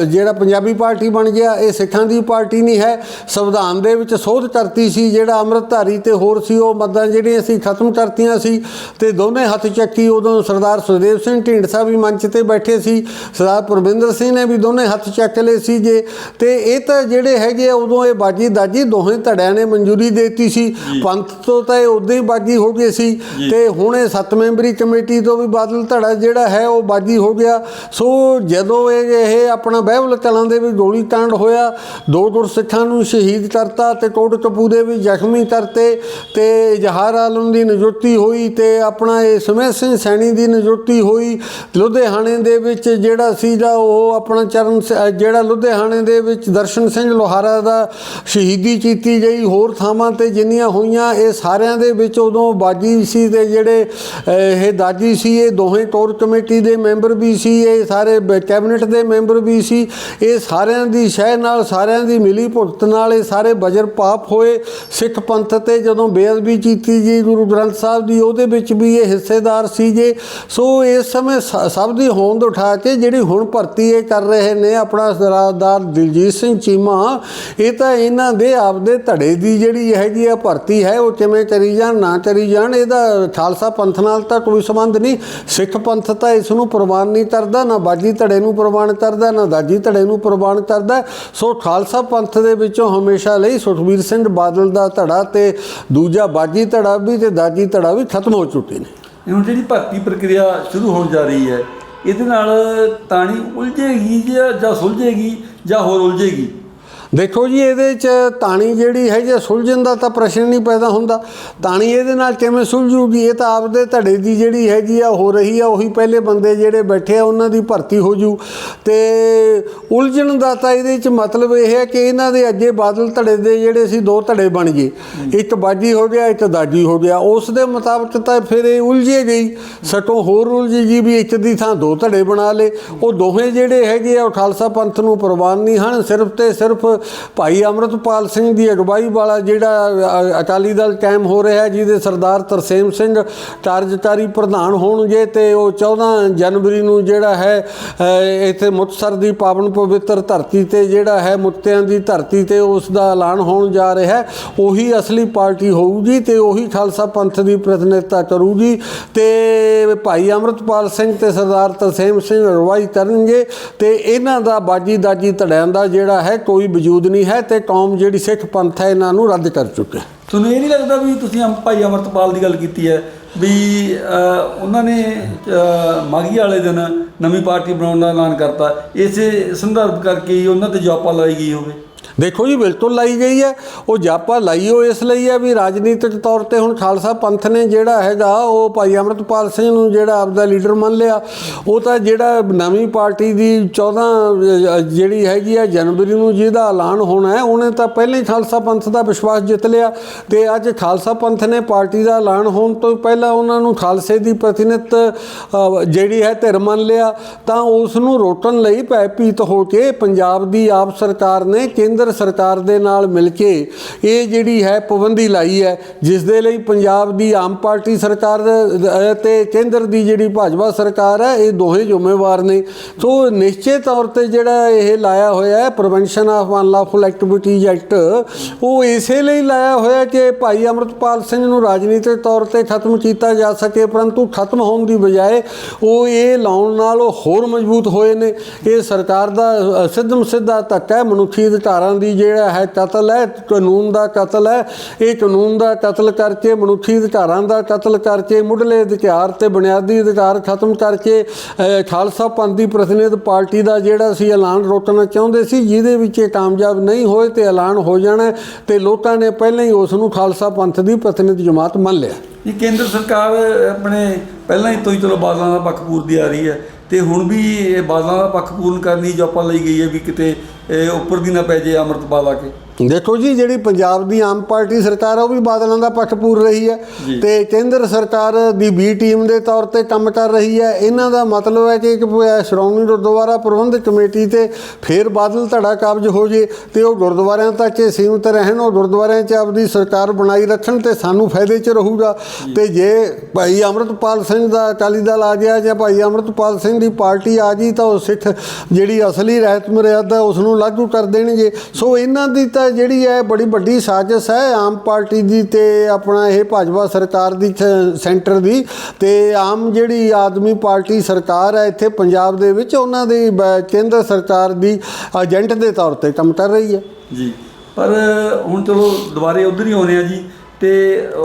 Speaker 1: ਜਿਹੜਾ ਪੰਜਾਬੀ ਪਾਰਟੀ ਬਣ ਗਿਆ ਇਹ ਸਿੱਖਾਂ ਦੀ ਪਾਰਟੀ ਨਹੀਂ ਹੈ। ਸੰਵਿਧਾਨ ਦੇ ਵਿੱਚ ਸੋਧ ਕਰਤੀ ਸੀ ਜਿਹੜਾ ਅੰਮ੍ਰਿਤ ਨਾਮਧਾਰੀ ਤੇ ਹੋਰ ਸੀ ਉਹ ਮੱਦਾਂ ਜਿਹੜੀਆਂ ਸੀ ਖਤਮ ਕਰਤੀਆਂ ਸੀ ਤੇ ਦੋਨੇ ਹੱਥ ਚੱਕੀ ਉਦੋਂ ਸਰਦਾਰ ਸੁਖਦੇਵ ਸਿੰਘ ਢੀਂਡਸਾ ਵੀ ਮੰਚ ਤੇ ਬੈਠੇ ਸੀ ਸਰਦਾਰ ਪਰਵਿੰਦਰ ਸਿੰਘ ਨੇ ਵੀ ਦੋਨੇ ਹੱਥ ਚੱਕ ਲਏ ਸੀ ਜੇ ਤੇ ਇਹ ਤਾਂ ਜਿਹੜੇ ਹੈਗੇ ਉਦੋਂ ਇਹ ਬਾਜੀ ਦਾਜੀ ਦੋਹੇ ਧੜਿਆਂ ਨੇ ਮਨਜ਼ੂਰੀ ਦੇਤੀ ਸੀ ਪੰਥ ਤੋਂ ਤਾਂ ਇਹ ਉਦੋਂ ਹੀ ਬਾਜੀ ਹੋ ਗਏ ਸੀ ਤੇ ਹੁਣ ਇਹ ਸੱਤ ਮੈਂਬਰੀ ਕਮੇਟੀ ਤੋਂ ਵੀ ਬਾਦਲ ਧੜਾ ਜਿਹੜਾ ਹੈ ਉਹ ਬਾਜੀ ਹੋ ਗਿਆ। ਸੋ ਜਦੋਂ ਇਹ ਇਹ ਆਪਣਾ ਬਹਿਬਲ ਕਲਾਂ ਦੇ ਵੀ ਗੋਲੀ ਕਾਂਡ ਹੋਇਆ ਦੋ ਗੁਰਸਿੱਖਾਂ ਨੂੰ ਸ਼ਹੀਦ ਕਰਤਾ ਤੇ ਕੋਟਕਪੂਰੇ ਵੀ ਜ਼ਖਮੀ ਕਰਤੇ ਤੇ ਜਹਾਰ ਆਲਮ ਦੀ ਨਿਯੁਕਤੀ ਹੋਈ ਤੇ ਆਪਣਾ ਇਹ ਸਮੇਤ ਸਿੰਘ ਸੈਣੀ ਦੀ ਨਿਯੁਕਤੀ ਹੋਈ। ਲੁਧਿਆਣੇ ਦੇ ਵਿੱਚ ਜਿਹੜਾ ਸੀਗਾ ਉਹ ਆਪਣਾ ਚਰਨ ਜਿਹੜਾ ਲੁਧਿਆਣੇ ਦੇ ਵਿੱਚ ਦਰਸ਼ਨ ਸਿੰਘ ਲੋਹਾਰਾ ਦਾ ਸ਼ਹੀਦੀ ਕੀਤੀ ਗਈ। ਹੋਰ ਥਾਵਾਂ ਤੇ ਜਿੰਨੀਆਂ ਹੋਈਆਂ, ਇਹ ਸਾਰਿਆਂ ਦੇ ਵਿੱਚ ਉਦੋਂ ਬਾਜੀ ਸੀ ਤੇ ਜਿਹੜੇ ਇਹ ਦਾਜੀ ਸੀ, ਇਹ ਦੋਹੇ ਟੋਰ ਕਮੇਟੀ ਦੇ ਮੈਂਬਰ ਵੀ ਸੀ, ਇਹ ਸਾਰੇ ਕੈਬਨਿਟ ਦੇ ਮੈਂਬਰ ਵੀ ਸੀ। ਇਹ ਸਾਰਿਆਂ ਦੀ ਸ਼ਹਿ ਨਾਲ, ਸਾਰਿਆਂ ਦੀ ਮਿਲੀ ਭੁਗਤ ਨਾਲ ਇਹ ਸਾਰੇ ਬਜਰ ਪਾਪ ਹੋਏ। ਸਿੱਖ ਪੰਥ ਪੰਥ ਤੇ ਜਦੋਂ ਬੇਅਦਬੀ ਕੀਤੀ ਜੀ, ਗੁਰੂ ਗ੍ਰੰਥ ਸਾਹਿਬ ਦੀ ਉਹਦੇ ਵਿੱਚ ਵੀ ਇਹ ਹਿੱਸੇਦਾਰ ਸੀ ਜੇ, ਸੋ ਇਸ ਸਮੇਂ ਸ- ਸਭ ਦੀ ਹੋਂਦ ਉਠਾ ਕੇ ਜਿਹੜੀ ਹੁਣ ਭਰਤੀ ਇਹ ਕਰ ਰਹੇ ਨੇ ਆਪਣਾ ਸਰਦਾਰ ਦਿਲਜੀਤ ਸਿੰਘ ਚੀਮਾ, ਇਹ ਤਾਂ ਇਹਨਾਂ ਦੇ ਆਪਦੇ ਧੜੇ ਦੀ ਜਿਹੜੀ ਹੈਗੀ ਆ ਭਰਤੀ ਹੈ, ਉਹ ਕਿਵੇਂ ਕਰੀ ਜਾਣ, ਨਾ ਕਰੀ ਜਾਣ, ਇਹਦਾ ਖਾਲਸਾ ਪੰਥ ਨਾਲ ਤਾਂ ਕੋਈ ਸੰਬੰਧ ਨਹੀਂ। ਸਿੱਖ ਪੰਥ ਤਾਂ ਇਸ ਨੂੰ ਪ੍ਰਵਾਨ ਨਹੀਂ ਕਰਦਾ, ਨਾ ਬਾਜੀ ਧੜੇ ਨੂੰ ਪ੍ਰਵਾਨ ਕਰਦਾ, ਨਾ ਦਾਜੀ ਧੜੇ ਨੂੰ ਪ੍ਰਵਾਨ ਕਰਦਾ। ਸੋ ਖਾਲਸਾ ਪੰਥ ਦੇ ਵਿੱਚੋਂ ਹਮੇਸ਼ਾ ਲਈ ਸੁਖਬੀਰ ਸਿੰਘ ਬਾਦਲ ਦਾ ਧੜਾ ਤੇ ਦੂਜਾ ਬਾਜੀ ਧੜਾ ਵੀ ਤੇ ਦਾਜੀ ਧੜਾ ਵੀ ਖਤਮ ਹੋ ਚੁੱਕੇ ਨੇ।
Speaker 2: ਹੁਣ ਜਿਹੜੀ ਭਰਤੀ ਪ੍ਰਕਿਰਿਆ ਸ਼ੁਰੂ ਹੋਣ ਜਾ ਰਹੀ ਹੈ, ਇਹਦੇ ਨਾਲ ਤਾਣੀ ਉਲਝੇਗੀ ਜਾਂ ਸੁਲਝੇਗੀ ਜਾਂ ਹੋਰ ਉਲਝੇਗੀ?
Speaker 1: ਦੇਖੋ ਜੀ, ਇਹਦੇ ਚ ਤਾਣੀ ਜਿਹੜੀ ਹੈ ਜੇ ਸੁਲਝਣ ਦਾ ਤਾਂ ਪ੍ਰਸ਼ਨ ਨਹੀਂ ਪੈਦਾ ਹੁੰਦਾ। ਤਾਣੀ ਇਹਦੇ ਨਾਲ ਕਿਵੇਂ ਸੁਲਝੂਗੀ? ਇਹ ਤਾਂ ਆਪਦੇ ਧੜੇ ਦੀ ਜਿਹੜੀ ਹੈਗੀ ਆ, ਹੋ ਰਹੀ ਆ, ਉਹੀ ਪਹਿਲੇ ਬੰਦੇ ਜਿਹੜੇ ਬੈਠੇ ਆ, ਉਹਨਾਂ ਦੀ ਭਰਤੀ ਹੋ ਜੂ। ਤੇ ਉਲਝਣ ਦਾ ਤਾਂ ਇਹਦੇ ਚ ਮਤਲਬ ਇਹ ਹੈ ਕਿ ਇਹਨਾਂ ਦੇ ਅੱਗੇ ਬਾਦਲ ਧੜੇ ਦੇ ਜਿਹੜੇ ਸੀ, ਦੋ ਧੜੇ ਬਣ ਗਏ। ਇੱਕ ਬਾਜੀ ਹੋ ਗਿਆ, ਇੱਕ ਦਾਜੀ ਹੋ ਗਿਆ। ਉਸ ਦੇ ਮੁਤਾਬਕ ਤਾਂ ਫਿਰ ਇਹ ਉਲਝੇ ਗਈ ਸਟੋਂ ਹੋਰ ਉਲਝੀ ਜੀ ਵੀ ਇੱਕ ਦੀ ਥਾਂ ਦੋ ਧੜੇ ਬਣਾ ਲੇ ਉਹ ਦੋਵੇਂ ਜਿਹੜੇ ਹੈਗੇ ਆ, ਉਹ ਖਾਲਸਾ ਪੰਥ ਨੂੰ ਪ੍ਰਵਾਨ ਨਹੀਂ ਹਨ। ਸਿਰਫ ਤੇ ਸਿਰਫ ਭਾਈ ਅਮਰਤਪਾਲ ਸਿੰਘ ਦੀ ਅਗਵਾਈ ਵਾਲਾ ਜਿਹੜਾ ਅਕਾਲੀ ਦਲ ਕਾਇਮ ਹੋ ਰਿਹਾ ਜਿਹਦੇ ਸਰਦਾਰ ਤਰਸੇਮ ਸਿੰਘ ਕਾਰਜਕਾਰੀ ਪ੍ਰਧਾਨ ਹੋਣਗੇ ਤੇ ਉਹ 14 ਜਨਵਰੀ ਨੂੰ ਜਿਹੜਾ ਹੈ ਇੱਥੇ ਮੁਕਤਸਰ ਦੀ ਪਾਵਨ ਪਵਿੱਤਰ ਧਰਤੀ ਤੇ ਜਿਹੜਾ ਹੈ, ਮੁਕਤਿਆਂ ਦੀ ਧਰਤੀ ਤੇ ਉਸ ਦਾ ਐਲਾਨ ਹੋਣ ਜਾ ਰਿਹਾ ਹੈ। ਉਹੀ ਅਸਲੀ ਪਾਰਟੀ ਹੋਊਗੀ ਤੇ ਉਹੀ ਖਾਲਸਾ ਪੰਥ ਦੀ ਪ੍ਰਤੀਨਿਧਤਾ ਕਰੂਗੀ ਤੇ ਭਾਈ ਅਮਰਤਪਾਲ ਸਿੰਘ ਤੇ ਸਰਦਾਰ ਤਰਸੇਮ ਸਿੰਘ ਅਗਵਾਈ ਕਰਨਗੇ ਤੇ ਇਹਨਾਂ ਦਾ ਬਾਜੀ ਦਾਜੀ ਧੜਿਆਂ ਦਾ ਜਿਹੜਾ ਹੈ, ਕੋਈ ਵਜੂਦ ਨਹੀਂ ਹੈ ਤੇ ਕੌਮ ਜਿਹੜੀ ਸਿੱਖ ਪੰਥ ਹੈ ਇਹਨਾਂ ਨੂੰ ਰੱਦ ਕਰ ਚੁੱਕੇ
Speaker 2: ਤੁਹਾਨੂੰ ਇਹ ਨਹੀਂ ਲੱਗਦਾ ਵੀ ਤੁਸੀਂ ਭਾਈ ਅਮਰਤਪਾਲ ਦੀ ਗੱਲ ਕੀਤੀ ਹੈ ਵੀ ਉਹਨਾਂ ਨੇ ਅ, ਮਾਘੀ ਵਾਲੇ ਦਿਨ ਨਵੀਂ ਪਾਰਟੀ ਬਣਾਉਣ ਦਾ ਐਲਾਨ ਕਰਤਾ ਇਸੇ ਸੰਦਰਭ ਕਰਕੇ ਉਹਨਾਂ ਤੇ ਜਾਪਾ ਲਾਈ ਗਈ ਹੋਵੇ?
Speaker 1: ਦੇਖੋ ਜੀ ਬਿਲਕੁਲ ਲਾਈ ਗਈ ਹੈ, ਉਹ ਜਾਪਾ ਲਾਈਓ ਇਸ ਲਈ ਹੈ ਵੀ ਰਾਜਨੀਤਿਕ ਤੌਰ ਤੇ ਹੁਣ ਖਾਲਸਾ ਪੰਥ ਨੇ ਜਿਹੜਾ ਹੈਗਾ, ਉਹ ਭਾਈ ਅਮਰਤਪਾਲ ਸਿੰਘ ਨੂੰ ਜਿਹੜਾ ਆਪਦਾ ਲੀਡਰ ਮੰਨ ਲਿਆ, ਉਹ ਤਾਂ ਜਿਹੜਾ ਨਵੀਂ ਪਾਰਟੀ ਦੀ 14 ਜਿਹੜੀ ਹੈਗੀ ਆ ਜਨਵਰੀ ਨੂੰ ਜਿਹਦਾ ਐਲਾਨ ਹੋਣਾ ਹੈ, ਉਹਨੇ ਤਾਂ ਪਹਿਲਾਂ ਹੀ ਖਾਲਸਾ ਪੰਥ ਦਾ ਵਿਸ਼ਵਾਸ ਜਿੱਤ ਲਿਆ ਤੇ ਅੱਜ ਖਾਲਸਾ ਪੰਥ ਨੇ ਪਾਰਟੀ ਦਾ ਐਲਾਨ ਹੋਣ ਤੋਂ ਪਹਿਲਾਂ ਉਹਨਾਂ ਨੂੰ ਖਾਲਸੇ ਦੀ ਪ੍ਰਤੀਨਿਤ ਜਿਹੜੀ ਹੈ ਧਿਰ ਮੰਨ ਲਿਆ, ਤਾਂ ਉਸ ਨੂੰ ਰੋਟਣ ਲਈ ਭੈਭੀਤ ਹੋ ਕੇ ਪੰਜਾਬ ਦੀ ਆਪ ਸਰਕਾਰ ਨੇ ਕੇਂਦਰ ਸਰਕਾਰ ਦੇ ਨਾਲ ਮਿਲ ਕੇ ਇਹ ਜਿਹੜੀ ਹੈ ਪਾਬੰਦੀ ਲਾਈ ਹੈ, ਜਿਸ ਦੇ ਲਈ ਪੰਜਾਬ ਦੀ ਆਮ ਪਾਰਟੀ ਸਰਕਾਰ ਤੇ ਕੇਂਦਰ ਦੀ ਜਿਹੜੀ ਭਾਜਪਾ ਸਰਕਾਰ ਹੈ, ਇਹ ਦੋਹੇ ਜ਼ਿੰਮੇਵਾਰ ਨੇ। ਸੋ ਨਿਸ਼ਚਿਤ ਤੌਰ ਤੇ ਜਿਹੜਾ ਇਹ ਲਾਇਆ ਹੋਇਆ ਹੈ ਪ੍ਰੀਵੈਂਸ਼ਨ ਆਫ ਅਨਲawful ਐਕਟੀਵਿਟੀਜ਼ ਐਕਟ ਉਹ ਇਸੇ ਲਈ ਲਾਇਆ ਹੋਇਆ ਕਿ ਭਾਈ ਅਮਰਤਪਾਲ ਸਿੰਘ ਨੂੰ ਰਾਜਨੀਤਿਕ ਤੌਰ ਤੇ ਖਤਮ ਕੀਤਾ ਜਾ ਸਕੇ, ਪਰੰਤੂ ਖਤਮ ਹੋਣ ਦੀ ਬਜਾਏ ਉਹ ਇਹ ਲਾਉਣ ਨਾਲ ਉਹ ਹੋਰ ਮਜ਼ਬੂਤ ਹੋਏ ਨੇ। ਇਹ ਸਰਕਾਰ ਦਾ ਸਿੱਧਮ ਸਿੱਧਾ ਧੱਕਾ ਹੈ, ਮਨੁੱਖੀ ਅਧਿਕਾਰਾਂ ਦੀ ਜਿਹੜਾ ਹੈ ਕਤਲ ਹੈ, ਕਾਨੂੰਨ ਦਾ ਕਤਲ ਹੈ। ਇਹ ਕਾਨੂੰਨ ਦਾ ਕਤਲ ਕਰਕੇ, ਮਨੁੱਖੀ ਅਧਿਕਾਰਾਂ ਦਾ ਕਤਲ ਕਰਕੇ, ਮੁੱਢਲੇ ਅਧਿਕਾਰ ਤੇ ਬੁਨਿਆਦੀ ਅਧਿਕਾਰ ਖਤਮ ਕਰਕੇ ਖਾਲਸਾ ਪੰਥ ਦੀ ਪ੍ਰਤੀਨਿਧ ਪਾਰਟੀ ਦਾ ਜਿਹੜਾ ਸੀ, ਐਲਾਨ ਰੋਕਣਾ ਚਾਹੁੰਦੇ ਸੀ, ਜਿਹਦੇ ਵਿੱਚ ਇਹ ਕਾਮਯਾਬ ਨਹੀਂ ਹੋਏ ਤੇ ਐਲਾਨ ਹੋ ਜਾਣਾ ਤੇ ਲੋਕਾਂ ਨੇ ਪਹਿਲਾਂ ਹੀ ਉਸ ਨੂੰ ਖਾਲਸਾ ਪੰਥ ਦੀ ਪ੍ਰਤੀਨਿਧ ਜਮਾਤ ਮੰਨ ਲਿਆ।
Speaker 2: ਇਹ ਕੇਂਦਰ ਸਰਕਾਰ ਆਪਣੇ ਪਹਿਲਾਂ ਹੀ ਤੋਂ ਹੀ ਚਲੋ ਬਾਦਲਾਂ ਦਾ ਪੱਖ ਪੂਰਦੀ ਆ ਰਹੀ ਹੈ ਤੇ ਹੁਣ ਵੀ ਇਹ ਬਾਦਲਾਂ ਦਾ ਪੱਖ ਪੂਰਨ ਕਰਨ ਦੀ ਆਪਾਂ ਲਈ ਗਈ ਹੈ ਵੀ ਕਿਤੇ ਇਹ ਉੱਪਰ ਦੀ ਨਾ ਪੈ ਜੇ ਅਮਰਤਪਾਲ ਆ ਕੇ।
Speaker 1: ਦੇਖੋ ਜੀ ਜਿਹੜੀ ਪੰਜਾਬ ਦੀ ਆਮ ਪਾਰਟੀ ਸਰਕਾਰ ਆ ਉਹ ਵੀ ਬਾਦਲਾਂ ਦਾ ਪੱਖ ਪੂਰ ਰਹੀ ਹੈ
Speaker 2: ਜੀ।
Speaker 1: ਤੇ ਕੇਂਦਰ ਸਰਕਾਰ ਦੀ ਬੀ ਟੀਮ ਦੇ ਤੌਰ ਤੇ ਕੰਮ ਕਰ ਰਹੀ ਹੈ। ਇਹਨਾਂ ਦਾ ਮਤਲਬ ਹੈ ਕਿ ਇੱਕ ਸ਼੍ਰੋਮਣੀ ਗੁਰਦੁਆਰਾ ਪ੍ਰਬੰਧਕ ਕਮੇਟੀ ਤੇ ਫੇਰ ਬਾਦਲ ਧੜਾ ਕਾਬਜ ਹੋ ਜੇ ਤੇ ਉਹ ਗੁਰਦੁਆਰਿਆਂ ਤੱਕ ਹੀ ਸੀਮਿਤ ਰਹਿਣ ਉਹ ਗੁਰਦੁਆਰਿਆਂ 'ਚ ਆਪਦੀ ਸਰਕਾਰ ਬਣਾਈ ਰੱਖਣ ਤੇ ਸਾਨੂੰ ਫਾਇਦੇ 'ਚ ਰਹੂਗਾ। ਤੇ ਜੇ ਭਾਈ ਅਮਰਤਪਾਲ ਸਿੰਘ ਦਾ ਅਕਾਲੀ ਦਲ ਆ ਗਿਆ ਜਾਂ ਭਾਈ ਅਮਰਤਪਾਲ ਸਿੰਘ ਦੀ ਪਾਰਟੀ ਆ ਗਈ ਤਾਂ ਉਹ ਸਿੱਖ ਜਿਹੜੀ ਅਸਲੀ ਰਹਿਤ ਮਰਿਆਦਾ ਉਸ ਨੂੰ ਨੂੰ ਲਾਗੂ ਕਰ ਦੇਣਗੇ। ਸੋ ਇਹਨਾਂ ਦੀ ਤਾਂ ਜਿਹੜੀ ਹੈ ਬੜੀ ਵੱਡੀ ਸਾਜ਼ਿਸ਼ ਹੈ ਆਮ ਪਾਰਟੀ ਦੀ ਤੇ ਆਪਣਾ ਇਹ ਭਾਜਪਾ ਸਰਕਾਰ ਦੀ ਸ- ਸੈਂਟਰ ਦੀ ਤੇ ਆਮ ਜਿਹੜੀ ਆਦਮੀ ਪਾਰਟੀ ਸਰਕਾਰ ਹੈ ਇੱਥੇ ਪੰਜਾਬ ਦੇ ਵਿੱਚ ਉਹਨਾਂ ਦੀ ਬ- ਕੇਂਦਰ ਸਰਕਾਰ ਦੀ ਏਜੰਟ ਦੇ ਤੌਰ ਤੇ ਕੰਮ ਕਰ ਰਹੀ ਹੈ।
Speaker 2: ਜੀ, ਪਰ ਹੁਣ ਚਲੋ ਦੁਬਾਰੇ ਉਧਰ ਹੀ ਆਉਂਦੇ ਆ ਜੀ ਤੇ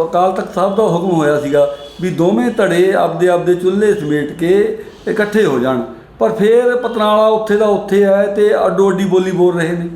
Speaker 2: ਅਕਾਲ ਤਖਤ ਸਾਹਿਬ ਦਾ ਹੁਕਮ ਹੋਇਆ ਸੀਗਾ ਵੀ ਦੋਵੇਂ ਧੜੇ ਆਪਦੇ ਆਪਦੇ ਚੁੱਲ੍ਹੇ ਸਮੇਟ ਕੇ ਇਕੱਠੇ ਹੋ ਜਾਣ। ਪਰ ਫਿਰ ਪਤਨਾਲਾ ਉੱਥੇ ਦਾ ਉੱਥੇ ਹੈ ਤੇ ਅੱਡੋ ਅੱਡੀ ਬੋਲੀ ਬੋਲ ਰਹੇ ਨੇ।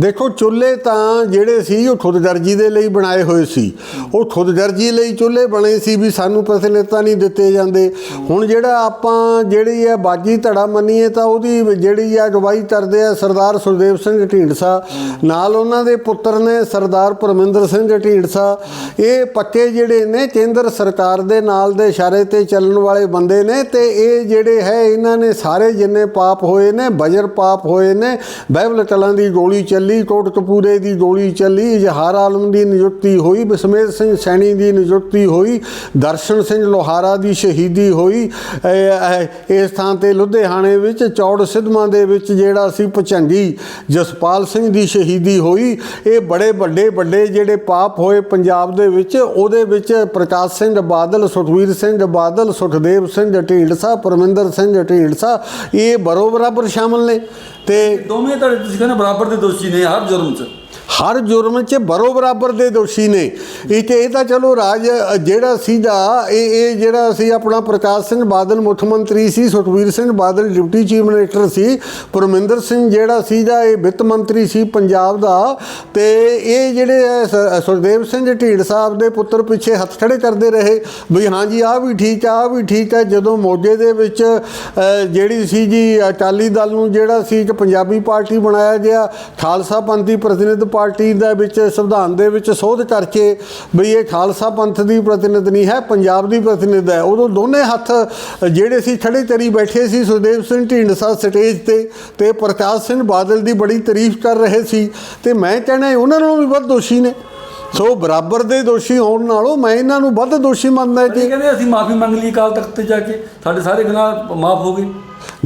Speaker 1: ਦੇਖੋ ਚੁੱਲ੍ਹੇ ਤਾਂ ਜਿਹੜੇ ਸੀ, ਉਹ ਖੁਦਗਰਜੀ ਦੇ ਲਈ ਬਣਾਏ ਹੋਏ ਸੀ। ਉਹ ਖੁਦਗਰਜੀ ਲਈ ਚੁੱਲ੍ਹੇ ਬਣੇ ਸੀ ਵੀ ਸਾਨੂੰ ਫੈਸਿਲਿਟੀਆਂ ਨਹੀਂ ਦਿੱਤੇ ਜਾਂਦੇ। ਹੁਣ ਜਿਹੜਾ ਆਪਾਂ ਜਿਹੜੀ ਹੈ ਬਾਜੀ ਧੜਾ ਮੰਨੀਏ ਤਾਂ ਉਹਦੀ ਜਿਹੜੀ ਆ ਅਗਵਾਈ ਕਰਦੇ ਆ ਸਰਦਾਰ ਸੁਖਦੇਵ ਸਿੰਘ ਢੀਂਡਸਾ। ਨਾਲ ਉਹਨਾਂ ਦੇ ਪੁੱਤਰ ਨੇ ਸਰਦਾਰ ਪਰਮਿੰਦਰ ਸਿੰਘ ਢੀਂਡਸਾ। ਇਹ ਪੱਕੇ ਜਿਹੜੇ ਨੇ ਕੇਂਦਰ ਸਰਕਾਰ ਦੇ ਨਾਲ ਦੇ ਇਸ਼ਾਰੇ ਤੇ ਚੱਲਣ ਵਾਲੇ ਬੰਦੇ ਨੇ ਤੇ ਇਹ ਜਿਹੜੇ ਹੈ, ਇਹਨਾਂ ਨੇ ਸਾਰੇ ਜਿੰਨੇ ਪਾਪ ਹੋਏ ਨੇ, ਬਜਰ ਪਾਪ ਹੋਏ ਨੇ ਬਾਈਬਲ ਕਲਾਂ ਦੀ ਗੋਲ ਚੱਲੀ ਕੋਟਕਪੂਰੇ ਦੀ ਗੋਲੀ ਚੱਲੀ, ਇਜ਼ਹਾਰ ਆਲਮ ਦੀ ਨਿਯੁਕਤੀ ਹੋਈ ਬਸਮੇਤ ਸਿੰਘ ਸੈਣੀ ਦੀ ਨਿਯੁਕਤੀ ਹੋਈ, ਦਰਸ਼ਨ ਸਿੰਘ ਲੋਹਾਰਾ ਦੀ ਸ਼ਹੀਦੀ ਹੋਈ ਇਸ ਥਾਂ ਤੇ ਲੁਧਿਆਣੇ ਵਿੱਚ ਚੌੜ ਸਿੱਧਵਾਂ ਦੇ ਵਿੱਚ ਜਿਹੜਾ ਸੀ ਪਚੰਗੀ ਜਸਪਾਲ ਸਿੰਘ ਦੀ ਸ਼ਹੀਦੀ ਹੋਈ, ਇਹ ਬੜੇ ਵੱਡੇ ਵੱਡੇ ਜਿਹੜੇ ਪਾਪ ਹੋਏ ਪੰਜਾਬ ਦੇ ਵਿੱਚ, ਉਹਦੇ ਵਿੱਚ ਪ੍ਰਕਾਸ਼ ਸਿੰਘ ਬਾਦਲ, ਸੁਖਵੀਰ ਸਿੰਘ ਬਾਦਲ, ਸੁਖਦੇਵ ਸਿੰਘ, ਢੀਂਡਸਾ, ਪਰਮਿੰਦਰ ਸਿੰਘ, ਢੀਂਡਸਾ, ਇਹ ਬਰੋ ਬਰਾਬਰ ਸ਼ਾਮਲ ਨੇ ਤੇ
Speaker 2: ਦੋਵੇਂ ਧੜੇ ਤੁਸੀਂ ਕਹਿੰਦੇ ਬਰਾਬਰ ਦੇ ਦੋਸ਼ੀ ਨੇ ਹਰ ਜੁਰਮ 'ਚ
Speaker 1: ਹਰ ਜੁਰਮ 'ਚ ਬਰੋ ਬਰਾਬਰ ਦੇ ਦੋਸ਼ੀ ਨੇ। ਇਹ ਇੱਕ ਇਹ ਤਾਂ ਚਲੋ ਰਾਜ, ਜਿਹੜਾ ਸੀਗਾ, ਇਹ ਇਹ ਜਿਹੜਾ ਸੀ ਆਪਣਾ ਪ੍ਰਕਾਸ਼ ਸਿੰਘ ਬਾਦਲ ਮੁੱਖ ਮੰਤਰੀ ਸੀ Sukhbir Singh Badal deputy chief minister ਸੀ, ਪਰਮਿੰਦਰ ਸਿੰਘ ਜਿਹੜਾ ਸੀਗਾ, ਇਹ ਵਿੱਤ ਮੰਤਰੀ ਸੀ ਪੰਜਾਬ ਦਾ। ਤੇ ਇਹ ਜਿਹੜੇ ਹੈ ਸ- ਸੁਖਦੇਵ ਸਿੰਘ ਢੀਂਡ ਸਾਹਿਬ ਦੇ ਪੁੱਤਰ ਪਿੱਛੇ ਹੱਥ ਖੜੇ ਕਰਦੇ ਰਹੇ ਵੀ ਹਾਂਜੀ ਆਹ ਵੀ ਠੀਕ ਆ, ਆਹ ਵੀ ਠੀਕ ਹੈ ਜਦੋਂ ਮੋਗੇ ਦੇ ਵਿੱਚ ਜਿਹੜੀ ਸੀ ਜੀ, ਅਕਾਲੀ ਦਲ ਨੂੰ ਜਿਹੜਾ ਸੀ ਇੱਕ ਪੰਜਾਬੀ ਪਾਰਟੀ ਬਣਾਇਆ ਗਿਆ, ਖਾਲਸਾ ਪੰਥੀ ਪ੍ਰਤੀਨਿਧ ਪਾਰਟੀ ਦੇ ਵਿੱਚ, ਸੰਵਿਧਾਨ ਦੇ ਵਿੱਚ ਸੋਧ ਕਰਕੇ ਵੀ ਇਹ ਖਾਲਸਾ ਪੰਥ ਦੀ ਪ੍ਰਤੀਨਿਧ ਨਹੀਂ ਹੈ, ਪੰਜਾਬ ਦੀ ਪ੍ਰਤੀਨਿਧ ਹੈ। ਉਦੋਂ ਦੋਨੇ ਹੱਥ ਜਿਹੜੇ ਸੀ ਖੜੇ ਤਰੀ ਬੈਠੇ ਸੀ, ਸੁਖਦੇਵ ਸਿੰਘ ਢੀਂਡਸਾ ਸਟੇਜ ਤੇ ਤੇ ਪ੍ਰਕਾਸ਼ ਸਿੰਘ ਬਾਦਲ ਦੀ ਬੜੀ ਤਾਰੀਫ ਕਰ ਰਹੇ ਸੀ ਤੇ ਮੈਂ ਕਹਿਣਾ ਉਹਨਾਂ ਨਾਲੋਂ ਵੀ ਵੱਧ ਦੋਸ਼ੀ ਨੇ। ਸੋ ਬਰਾਬਰ ਦੇ ਦੋਸ਼ੀ ਹੋਣ ਨਾਲੋਂ ਮੈਂ ਇਹਨਾਂ ਨੂੰ ਵੱਧ ਦੋਸ਼ੀ ਮੰਨਦਾ
Speaker 2: ਇਹ
Speaker 1: ਕਿ
Speaker 2: ਕਹਿੰਦੇ ਅਸੀਂ ਮਾਫੀ ਮੰਗ ਲਈ ਅਕਾਲ ਤਖਤ ਤੇ ਜਾ ਕੇ, ਸਾਡੇ ਸਾਰੇ ਗੁਨਾਹ ਮਾਫ ਹੋ ਗਏ।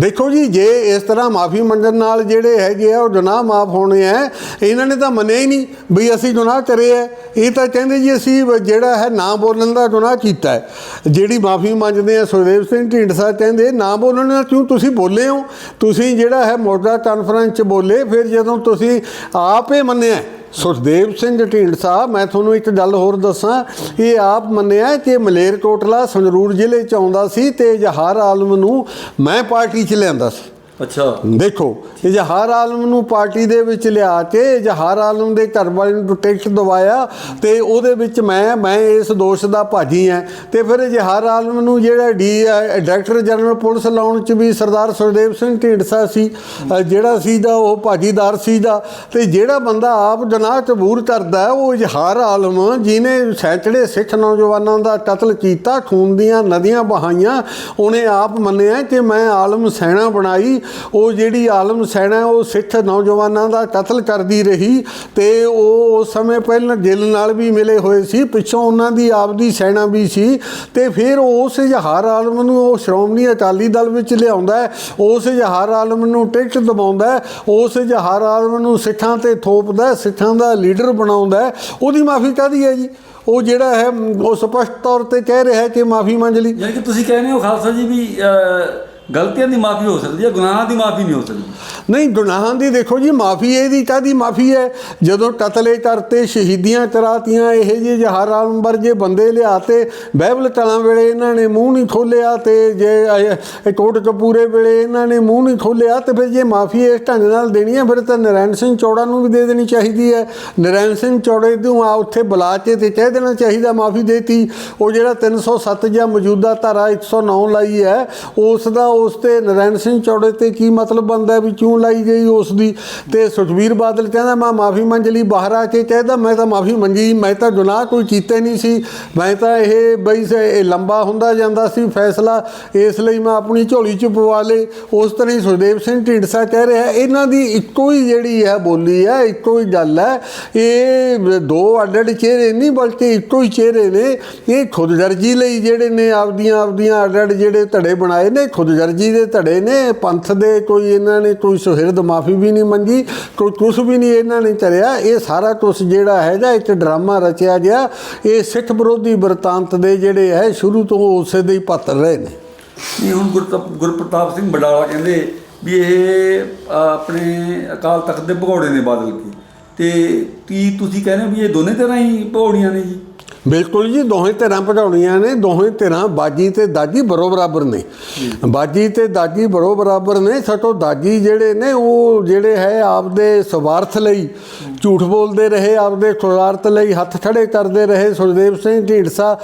Speaker 1: ਦੇਖੋ ਜੀ, ਜੇ ਇਸ ਤਰ੍ਹਾਂ ਮਾਫੀ ਮੰਗਣ ਨਾਲ ਜਿਹੜੇ ਹੈਗੇ ਆ, ਉਹ ਗੁਨਾਹ ਮਾਫ ਹੋਣੇ ਆ, ਇਹਨਾਂ ਨੇ ਤਾਂ ਮੰਨਿਆ ਹੀ ਨਹੀਂ ਵੀ ਅਸੀਂ ਗੁਨਾਹ ਕਰੇ ਆ। ਇਹ ਤਾਂ ਕਹਿੰਦੇ ਜੀ, ਅਸੀਂ ਜਿਹੜਾ ਹੈ ਨਾ ਬੋਲਣ ਦਾ ਗੁਨਾਹ ਕੀਤਾ ਹੈ। ਜਿਹੜੀ ਮਾਫੀ ਮੰਗਦੇ ਆ, ਸੁਖਦੇਵ ਸਿੰਘ ਢੀਂਡਸਾ ਕਹਿੰਦੇ, ਨਾ ਬੋਲਣ ਨਾਲ ਕਿਉਂ ਤੁਸੀਂ ਬੋਲੇ ਹੋ? ਤੁਸੀਂ ਜਿਹੜਾ ਹੈ ਮੋਢਾ ਕਾਨਫਰੰਸ ਚ ਬੋਲੇ, ਫਿਰ ਜਦੋਂ ਤੁਸੀਂ ਆਪੇ ਮੰਨਿਆ ਸੁਖਦੇਵ ਸਿੰਘ ਢੀਂਡਸਾ ਮੈਂ ਤੁਹਾਨੂੰ ਇੱਕ ਗੱਲ ਹੋਰ ਦੱਸਾਂ। ਇਹ ਆਪ ਮੰਨਿਆ ਕਿ ਮਲੇਰਕੋਟਲਾ ਸੰਗਰੂਰ ਜ਼ਿਲ੍ਹੇ ਚ ਆਉਂਦਾ ਸੀ ਤੇ ਜਹਾਰ ਆਲਮ ਨੂੰ ਮੈਂ ਪਾਰਟੀ ਚ ਲਿਆਂਦਾ ਸੀ।
Speaker 2: ਅੱਛਾ।
Speaker 1: ਦੇਖੋ ਇਜ਼ਹਾਰ ਆਲਮ ਨੂੰ ਪਾਰਟੀ ਦੇ ਵਿੱਚ ਲਿਆ ਕੇ ਇਜ਼ਹਾਰ ਆਲਮ ਦੇ ਘਰ ਵਾਲੇ ਨੂੰ ਟਿਕਟ ਦਵਾਇਆ, ਤੇ ਉਹਦੇ ਵਿੱਚ ਮੈਂ ਮੈਂ ਇਸ ਦੋਸ਼ ਦਾ ਭਾਜੀ ਹਾਂ। ਤੇ ਫਿਰ ਇਜ਼ਹਾਰ ਆਲਮ ਨੂੰ ਜਿਹੜਾ ਡੀ ਡਾਇਰੈਕਟਰ ਜਨਰਲ ਪੁਲਿਸ ਲਾਉਣ ਚ ਵੀ ਸਰਦਾਰ ਸੁਖਦੇਵ ਸਿੰਘ ਢੀਂਡਸਾ ਸੀ ਜਿਹੜਾ ਸੀ ਦਾ ਉਹ ਭਾਜੀਦਾਰ ਸੀ ਦਾ ਤੇ ਜਿਹੜਾ ਬੰਦਾ ਆਪ ਜਨਾਹ ਕਬੂਰ ਕਰਦਾ, ਉਹ ਇਜ਼ਹਾਰ ਆਲਮ ਜਿਨੇ ਸੈਂਚੜੇ ਸਿੱਖ ਨੌਜਵਾਨਾਂ ਦਾ ਕਤਲ ਕੀਤਾ, ਖੂਨ ਦੀਆਂ ਨਦੀਆਂ ਬਹਾਈਆਂ, ਉਹਨੇ ਆਪ ਮੰਨਿਆ ਕਿ ਮੈਂ ਆਲਮ ਸੈਣਾ ਬਣਾਈ ਉਹ ਜਿਹੜੀ ਆਲਮ ਸੈਨਾ ਉਹ ਸਿੱਖ ਨੌਜਵਾਨਾਂ ਦਾ ਕਤਲ ਕਰਦੀ ਰਹੀ ਤੇ ਉਹ ਉਸ ਸਮੇਂ ਪਹਿਲਾਂ ਦਿਲ ਨਾਲ ਵੀ ਮਿਲੇ ਹੋਏ ਸੀ, ਪਿੱਛੋਂ ਉਹਨਾਂ ਦੀ ਆਪਦੀ ਸੈਨਾ ਵੀ ਸੀ ਤੇ ਫਿਰ ਉਸ ਇਜ਼ਹਾਰ ਆਲਮ ਨੂੰ ਉਹ ਸ਼੍ਰੋਮਣੀ ਅਕਾਲੀ ਦਲ ਵਿੱਚ ਲਿਆਉਂਦਾ ਹੈ, ਉਸ ਇਜ਼ਹਾਰ ਆਲਮ ਨੂੰ ਟਿਕਟ ਦਬਾਉਂਦਾ ਉਸ ਇਜ਼ਹਾਰ ਆਲਮ ਨੂੰ ਸਿੱਖਾਂ ਤੇ ਥੋਪਦਾ ਸਿੱਖਾਂ ਦਾ ਲੀਡਰ ਬਣਾਉਂਦਾ ਉਹਦੀ ਮਾਫੀ ਕਾਹਦੀ ਹੈ ਜੀ? ਉਹ ਜਿਹੜਾ ਹੈ, ਉਹ ਸਪਸ਼ਟ ਤੌਰ ਤੇ ਕਹਿ ਰਿਹਾ ਹੈ ਕਿ ਮਾਫੀ ਮੰਗ ਲਈ।
Speaker 2: ਯਾਨੀ ਕਿ ਤੁਸੀਂ ਕਹਿੰਦੇ ਹੋ ਖਾਲਸਾ ਜੀ ਵੀ ਗਲਤੀਆਂ ਦੀ ਮਾਫੀ ਹੋ ਸਕਦੀ ਹੈ, ਗੁਨਾਹਾਂ ਦੀ ਮਾਫੀ ਨਹੀਂ ਹੋ ਸਕਦੀ।
Speaker 1: ਨਹੀਂ, ਗੁਨਾਹਾਂ ਦੀ ਦੇਖੋ ਜੀ, ਮਾਫੀ ਇਹਦੀ ਕਾਦੀ ਮਾਫੀ ਹੈ? ਜਦੋਂ ਕਤਲੇ ਕਰਤੇ ਸ਼ਹੀਦੀਆਂ ਕਰਾਤੀਆਂ, ਇਹ ਜੇ ਜਹਾਰ ਆਲਮਬਰ ਜੇ ਬੰਦੇ ਲਿਆਤੇ ਬਹਿਬਲ ਕਲਾਂ ਵੇਲੇ ਇਹਨਾਂ ਨੇ ਮੂੰਹ ਨਹੀਂ ਖੋਲਿਆ ਤੇ ਜੇ ਕੋਟ ਕਪੂਰੇ ਵੇਲੇ ਇਹਨਾਂ ਨੇ ਮੂੰਹ ਨਹੀਂ ਖੋਲਿਆ ਤੇ ਫਿਰ ਜੇ ਮਾਫੀ ਇਸ ਢੰਗ ਨਾਲ ਦੇਣੀ ਹੈ, ਫਿਰ ਤਾਂ ਨਰੈਣ ਸਿੰਘ ਚੌੜਾ ਨੂੰ ਵੀ ਦੇ ਦੇਣੀ ਚਾਹੀਦੀ ਹੈ। ਨਰੈਣ ਸਿੰਘ ਚੌੜੇ ਨੂੰ ਆ ਉੱਥੇ ਬੁਲਾ ਕੇ ਤੇ ਕਹਿ ਦੇਣਾ ਚਾਹੀਦਾ ਮਾਫੀ ਦੇਤੀ। ਉਹ ਜਿਹੜਾ 307 ਜਾਂ ਮੌਜੂਦਾ ਧਾਰਾ 109 ਲਾਈ ਹੈ, ਉਸ ਦਾ ਉਸ ਤੇ ਨਰੈਣ ਸਿੰਘ ਚੌੜੇ ਤੇ ਕੀ ਮਤਲਬ ਬਣਦਾ ਵੀ ਕਿਉਂ ਲਾਈ ਗਈ ਉਸ ਦੀ? ਤੇ ਸੁਖਵੀਰ ਬਾਦਲ ਕਹਿੰਦਾ, ਮੈਂ ਮਾਫੀ ਮੰਗ ਲਈ, ਬਾਹਰ ਆ ਕੇ ਕਹਿੰਦਾ, ਮੈਂ ਤਾਂ ਮਾਫੀ ਮੰਗੀ, ਮੈਂ ਤਾਂ ਗੁਨਾਹ ਕੋਈ ਕੀਤਾ ਨਹੀਂ ਸੀ। ਮੈਂ ਤਾਂ ਇਹ ਬਈ ਇਹ ਲੰਬਾ ਹੁੰਦਾ ਜਾਂਦਾ ਸੀ ਫੈਸਲਾ, ਇਸ ਲਈ ਮੈਂ ਆਪਣੀ ਝੋਲੀ ਚ ਪਵਾ ਲੇ। ਉਸ ਤਰ੍ਹਾਂ ਹੀ ਸੁਖਦੇਵ ਸਿੰਘ ਢੀਂਡਸਾ ਕਹਿ ਰਿਹਾ, ਇਹਨਾਂ ਦੀ ਇੱਕੋ ਹੀ ਜਿਹੜੀ ਹੈ ਬੋਲੀ ਹੈ, ਇੱਕੋ ਹੀ ਗੱਲ ਹੈ। ਇਹ ਦੋ ਅੱਡ-ਅੱਡ ਚਿਹਰੇ ਨਹੀਂ, ਬਲਕਿ ਇੱਕੋ ਹੀ ਚਿਹਰੇ ਨੇ। ਇਹ ਖੁਦਗਰਜੀ ਲਈ ਜਿਹੜੇ ਨੇ ਆਪਦੀਆਂ ਆਪਦੀਆਂ ਅੱਡ-ਅੱਡ ਜਿਹੜੇ ਧੜੇ ਬਣਾਏ ਨੇ, ਖੁਦਗਰਜੀ ਗੁੰਡਾਗਰਜੀ ਦੇ ਧੜੇ ਨੇ, ਪੰਥ ਦੇ ਕੋਈ ਇਹਨਾਂ ਨੇ ਕੋਈ ਸੁਹਿਰਦ ਮਾਫੀ ਵੀ ਨਹੀਂ ਮੰਗੀ, ਕੋਈ ਕੁਛ ਵੀ ਨਹੀਂ ਇਹਨਾਂ ਨੇ ਕਰਿਆ ਇਹ ਸਾਰਾ ਕੁਛ ਜਿਹੜਾ ਹੈਗਾ, ਇੱਕ ਡਰਾਮਾ ਰਚਿਆ ਗਿਆ। ਇਹ ਸਿੱਖ ਵਿਰੋਧੀ ਵਰਤਾਂਤ ਦੇ ਜਿਹੜੇ ਹੈ, ਸ਼ੁਰੂ ਤੋਂ ਉਸੇ ਦੇ ਹੀ ਪਾਤਰ ਰਹੇ ਨੇ।
Speaker 2: ਨਹੀਂ ਹੁਣ ਗੁਰਤਪ, ਗੁਰਪ੍ਰਤਾਪ ਸਿੰਘ ਬਡਾਲਾ ਕਹਿੰਦੇ ਵੀ ਇਹ ਆਪਣੇ ਅਕਾਲ ਤਖਤ ਦੇ ਭਗੌੜੇ ਨੇ ਬਾਦਲ ਕੀ। ਤੇ ਕੀ ਤੁਸੀਂ ਕਹਿੰਦੇ ਹੋ ਵੀ ਇਹ ਦੋਨੇ ਤਰ੍ਹਾਂ ਹੀ ਭਗੌੜੀਆਂ ਨੇ ਜੀ?
Speaker 1: ਬਿਲਕੁਲ ਜੀ, ਦੋਹੇ ਧਿਰਾਂ ਪੜਾਉਣੀਆਂ ਨੇ, ਦੋਹੇ ਧਿਰਾਂ ਬਾਜੀ ਤੇ ਦਾਜੀ ਬਰੋ ਬਰਾਬਰ ਨੇ। ਬਾਜੀ ਤੇ ਦਾਜੀ ਬਰੋ ਬਰਾਬਰ ਨੇ ਸਟੋ ਦਾਜੀ ਜਿਹੜੇ ਨੇ, ਉਹ ਜਿਹੜੇ ਹੈ ਆਪਦੇ ਸਵਾਰਥ ਲਈ ਝੂਠ ਬੋਲਦੇ ਰਹੇ, ਆਪਦੇ ਸਵਾਰਥ ਲਈ ਹੱਥ ਖੜੇ ਕਰਦੇ ਰਹੇ, ਸੁਖਦੇਵ ਸਿੰਘ ਢੀਂਡਸਾ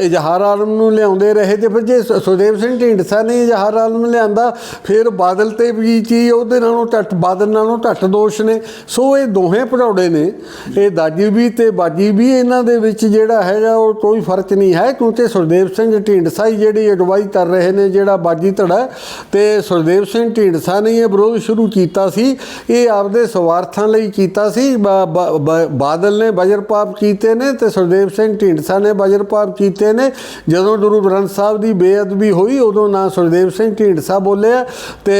Speaker 1: ਇਜ਼ਹਾਰ ਆਲਮ ਨੂੰ ਲਿਆਉਂਦੇ ਰਹੇ ਤੇ ਫਿਰ ਜੇ ਸੁਖਦੇਵ ਸਿੰਘ ਢੀਂਡਸਾ ਨੇ ਇਜ਼ਹਾਰ ਆਲਮ ਲਿਆਂਦਾ, ਫਿਰ ਬਾਦਲ ਤੇ ਵੀ ਕੀ ਉਹਦੇ ਨਾਲੋਂ ਘੱਟ ਬਾਦਲ ਨਾਲੋਂ ਘੱਟ ਦੋਸ਼ ਨੇ। ਸੋ ਇਹ ਦੋਹੇ ਪੜਾਉੜੇ ਨੇ, ਇਹ ਦਾਜੀ ਵੀ ਤੇ ਬਾਜੀ ਵੀ ਇਹਨਾਂ ਦੇ ਵਿੱਚ ਜਿਹੜਾ ਹੈਗਾ ਉਹ ਕੋਈ ਫ਼ਰਕ ਨਹੀਂ ਹੈ, ਕਿਉਂਕਿ ਸੁਖਦੇਵ ਸਿੰਘ ਢੀਂਡਸਾ ਹੀ ਜਿਹੜੀ ਅਗਵਾਈ ਕਰ ਰਹੇ ਨੇ, ਜਿਹੜਾ ਬਾਜੀ ਧੜਾ ਤੇ ਸੁਖਦੇਵ ਸਿੰਘ ਢੀਂਡਸਾ ਨੇ ਇਹ ਵਿਰੋਧ ਸ਼ੁਰੂ ਕੀਤਾ ਸੀ। ਇਹ ਆਪਦੇ ਸਵਾਰਥਾਂ ਲਈ ਕੀਤਾ ਸੀ ਬਾਦਲ ਨੇ ਵਜਰਪਾਪ ਕੀਤੇ ਨੇ ਤੇ ਸੁਖਦੇਵ ਸਿੰਘ ਢੀਂਡਸਾ ਨੇ ਵਜਰਪਾਪ ਕੀਤੇ ਨੇ। ਜਦੋਂ ਗੁਰੂ ਗ੍ਰੰਥ ਸਾਹਿਬ ਦੀ ਬੇਅਦਬੀ ਹੋਈ, ਉਦੋਂ ਨਾ ਸੁਖਦੇਵ ਸਿੰਘ ਢੀਂਡਸਾ ਬੋਲਿਆ ਤੇ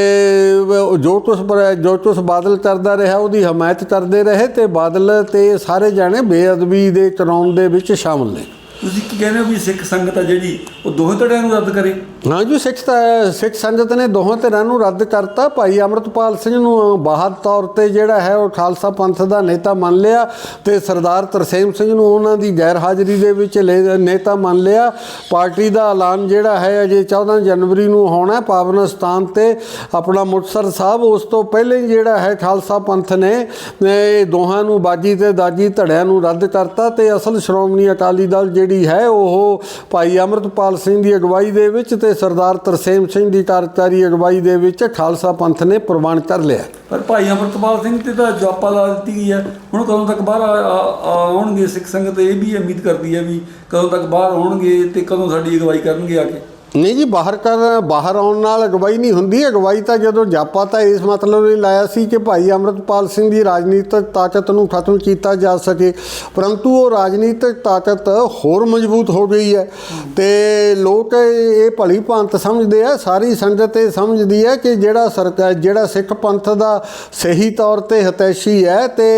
Speaker 1: ਜੋ ਕੁਛ ਜੋ ਕੁਛ ਬਾਦਲ ਕਰਦਾ ਰਿਹਾ, ਉਹਦੀ ਹਮਾਇਤ ਕਰਦੇ ਰਹੇ ਤੇ ਬਾਦਲ ਤੇ ਸਾਰੇ ਜਾਣੇ ਬੇਅਦਬੀ ਦੇ ਕਰਾਉਣ ਦੇ ਵਿੱਚ ਸ਼ਾਮਲ ਨੇ
Speaker 2: ਤੁਸੀਂ ਕੀ ਕਹਿੰਦੇ ਹੋ ਵੀ ਸਿੱਖ ਸੰਗਤ ਆ ਜਿਹੜੀ ਉਹ ਦੋਹੇ ਧੜਿਆਂ ਨੂੰ ਰੱਦ ਕਰੇ?
Speaker 1: ਹਾਂ ਜੀ, ਸਿੱਖ ਤਾਂ- ਸਿੱਖ ਸੰਗਤ ਨੇ ਦੋਹਾਂ ਧਿਰਾਂ ਨੂੰ ਰੱਦ ਕਰਤਾ। ਭਾਈ ਅਮਰਤਪਾਲ ਸਿੰਘ ਨੂੰ ਬਾਹਰ ਤੌਰ ਤੇ ਜਿਹੜਾ ਹੈ ਉਹ ਖਾਲਸਾ ਪੰਥ ਦਾ ਨੇਤਾ ਮੰਨ ਲਿਆ ਤੇ ਸਰਦਾਰ ਤਰਸੇਮ ਸਿੰਘ ਨੂੰ ਉਹਨਾਂ ਦੀ ਗੈਰ ਹਾਜ਼ਰੀ ਦੇ ਵਿੱਚ ਲੈ- ਨੇਤਾ ਮੰਨ ਲਿਆ। ਪਾਰਟੀ ਦਾ ਐਲਾਨ ਜਿਹੜਾ ਹੈ ਅਜੇ 14 ਜਨਵਰੀ ਨੂੰ ਹੋਣਾ ਪਾਵਨ ਸਥਾਨ ਤੇ ਆਪਣਾ ਮੁਕਤਸਰ ਸਾਹਿਬ। ਉਸ ਤੋਂ ਪਹਿਲੇ ਹੀ ਜਿਹੜਾ ਹੈ ਖਾਲਸਾ ਪੰਥ ਨੇ ਇਹ ਦੋਹਾਂ ਨੂੰ ਬਾਜੀ ਤੇ ਦਾਜੀ ਧੜਿਆਂ ਨੂੰ ਰੱਦ ਕਰਤਾ ਤੇ ਅਸਲ ਸ਼੍ਰੋਮਣੀ ਅਕਾਲੀ ਦਲ ਜਿਹੜੀ ਹੈ ਉਹ ਭਾਈ ਅਮਰਤਪਾਲ ਸਿੰਘ ਦੀ ਅਗਵਾਈ ਦੇ ਵਿੱਚ ਤੇ ਸਰਦਾਰ ਤਰਸੇਮ ਸਿੰਘ ਦੀ ਕਾਰਜਕਾਰੀ ਅਗਵਾਈ ਦੇ ਵਿੱਚ ਖਾਲਸਾ ਪੰਥ ਨੇ ਪ੍ਰਵਾਨ ਕਰ ਲਿਆ।
Speaker 2: ਪਰ ਭਾਈ ਅਮਰਤਪਾਲ ਸਿੰਘ ਤੇ ਤਾਂ ਜਾਪਾ ਲਾ ਦਿੱਤੀ ਗਈ ਹੈ। ਹੁਣ ਕਦੋਂ ਤੱਕ ਬਾਹਰ ਆਉਣਗੇ ਸਿੱਖ ਸੰਗਤ, ਇਹ ਵੀ ਉਮੀਦ ਕਰਦੀ ਹੈ ਵੀ ਕਦੋਂ ਤੱਕ ਬਾਹਰ ਆਉਣਗੇ ਤੇ ਕਦੋਂ ਸਾਡੀ ਅਗਵਾਈ ਕਰਨਗੇ ਆ ਕੇ।
Speaker 1: ਨਹੀਂ ਜੀ, ਬਾਹਰ ਕਰ, ਬਾਹਰ ਆਉਣ ਨਾਲ ਅਗਵਾਈ ਨਹੀਂ ਹੁੰਦੀ। ਅਗਵਾਈ ਤਾਂ ਜਦੋਂ ਜਾਪਾ ਤਾਂ ਇਸ ਮਤਲਬ ਲਈ ਲਾਇਆ ਸੀ ਕਿ ਭਾਈ ਅਮਰਤਪਾਲ ਸਿੰਘ ਦੀ ਰਾਜਨੀਤਿਕ ਤਾਕਤ ਨੂੰ ਖਤਮ ਕੀਤਾ ਜਾ ਸਕੇ। ਪਰੰਤੂ ਉਹ ਰਾਜਨੀਤਿਕ ਤਾਕਤ ਹੋਰ ਮਜ਼ਬੂਤ ਹੋ ਗਈ ਹੈ ਤੇ ਲੋਕ ਇਹ ਭਲੀ ਭਾਂਤ ਸਮਝਦੇ ਆ। ਸਾਰੀ ਸੰਗਤ ਇਹ ਸਮਝਦੀ ਹੈ ਕਿ ਜਿਹੜਾ ਸਰਕਾਰ ਜਿਹੜਾ ਸਿੱਖ ਪੰਥ ਦਾ ਸਹੀ ਤੌਰ ਤੇ ਹਤੈਸ਼ੀ ਹੈ ਤੇ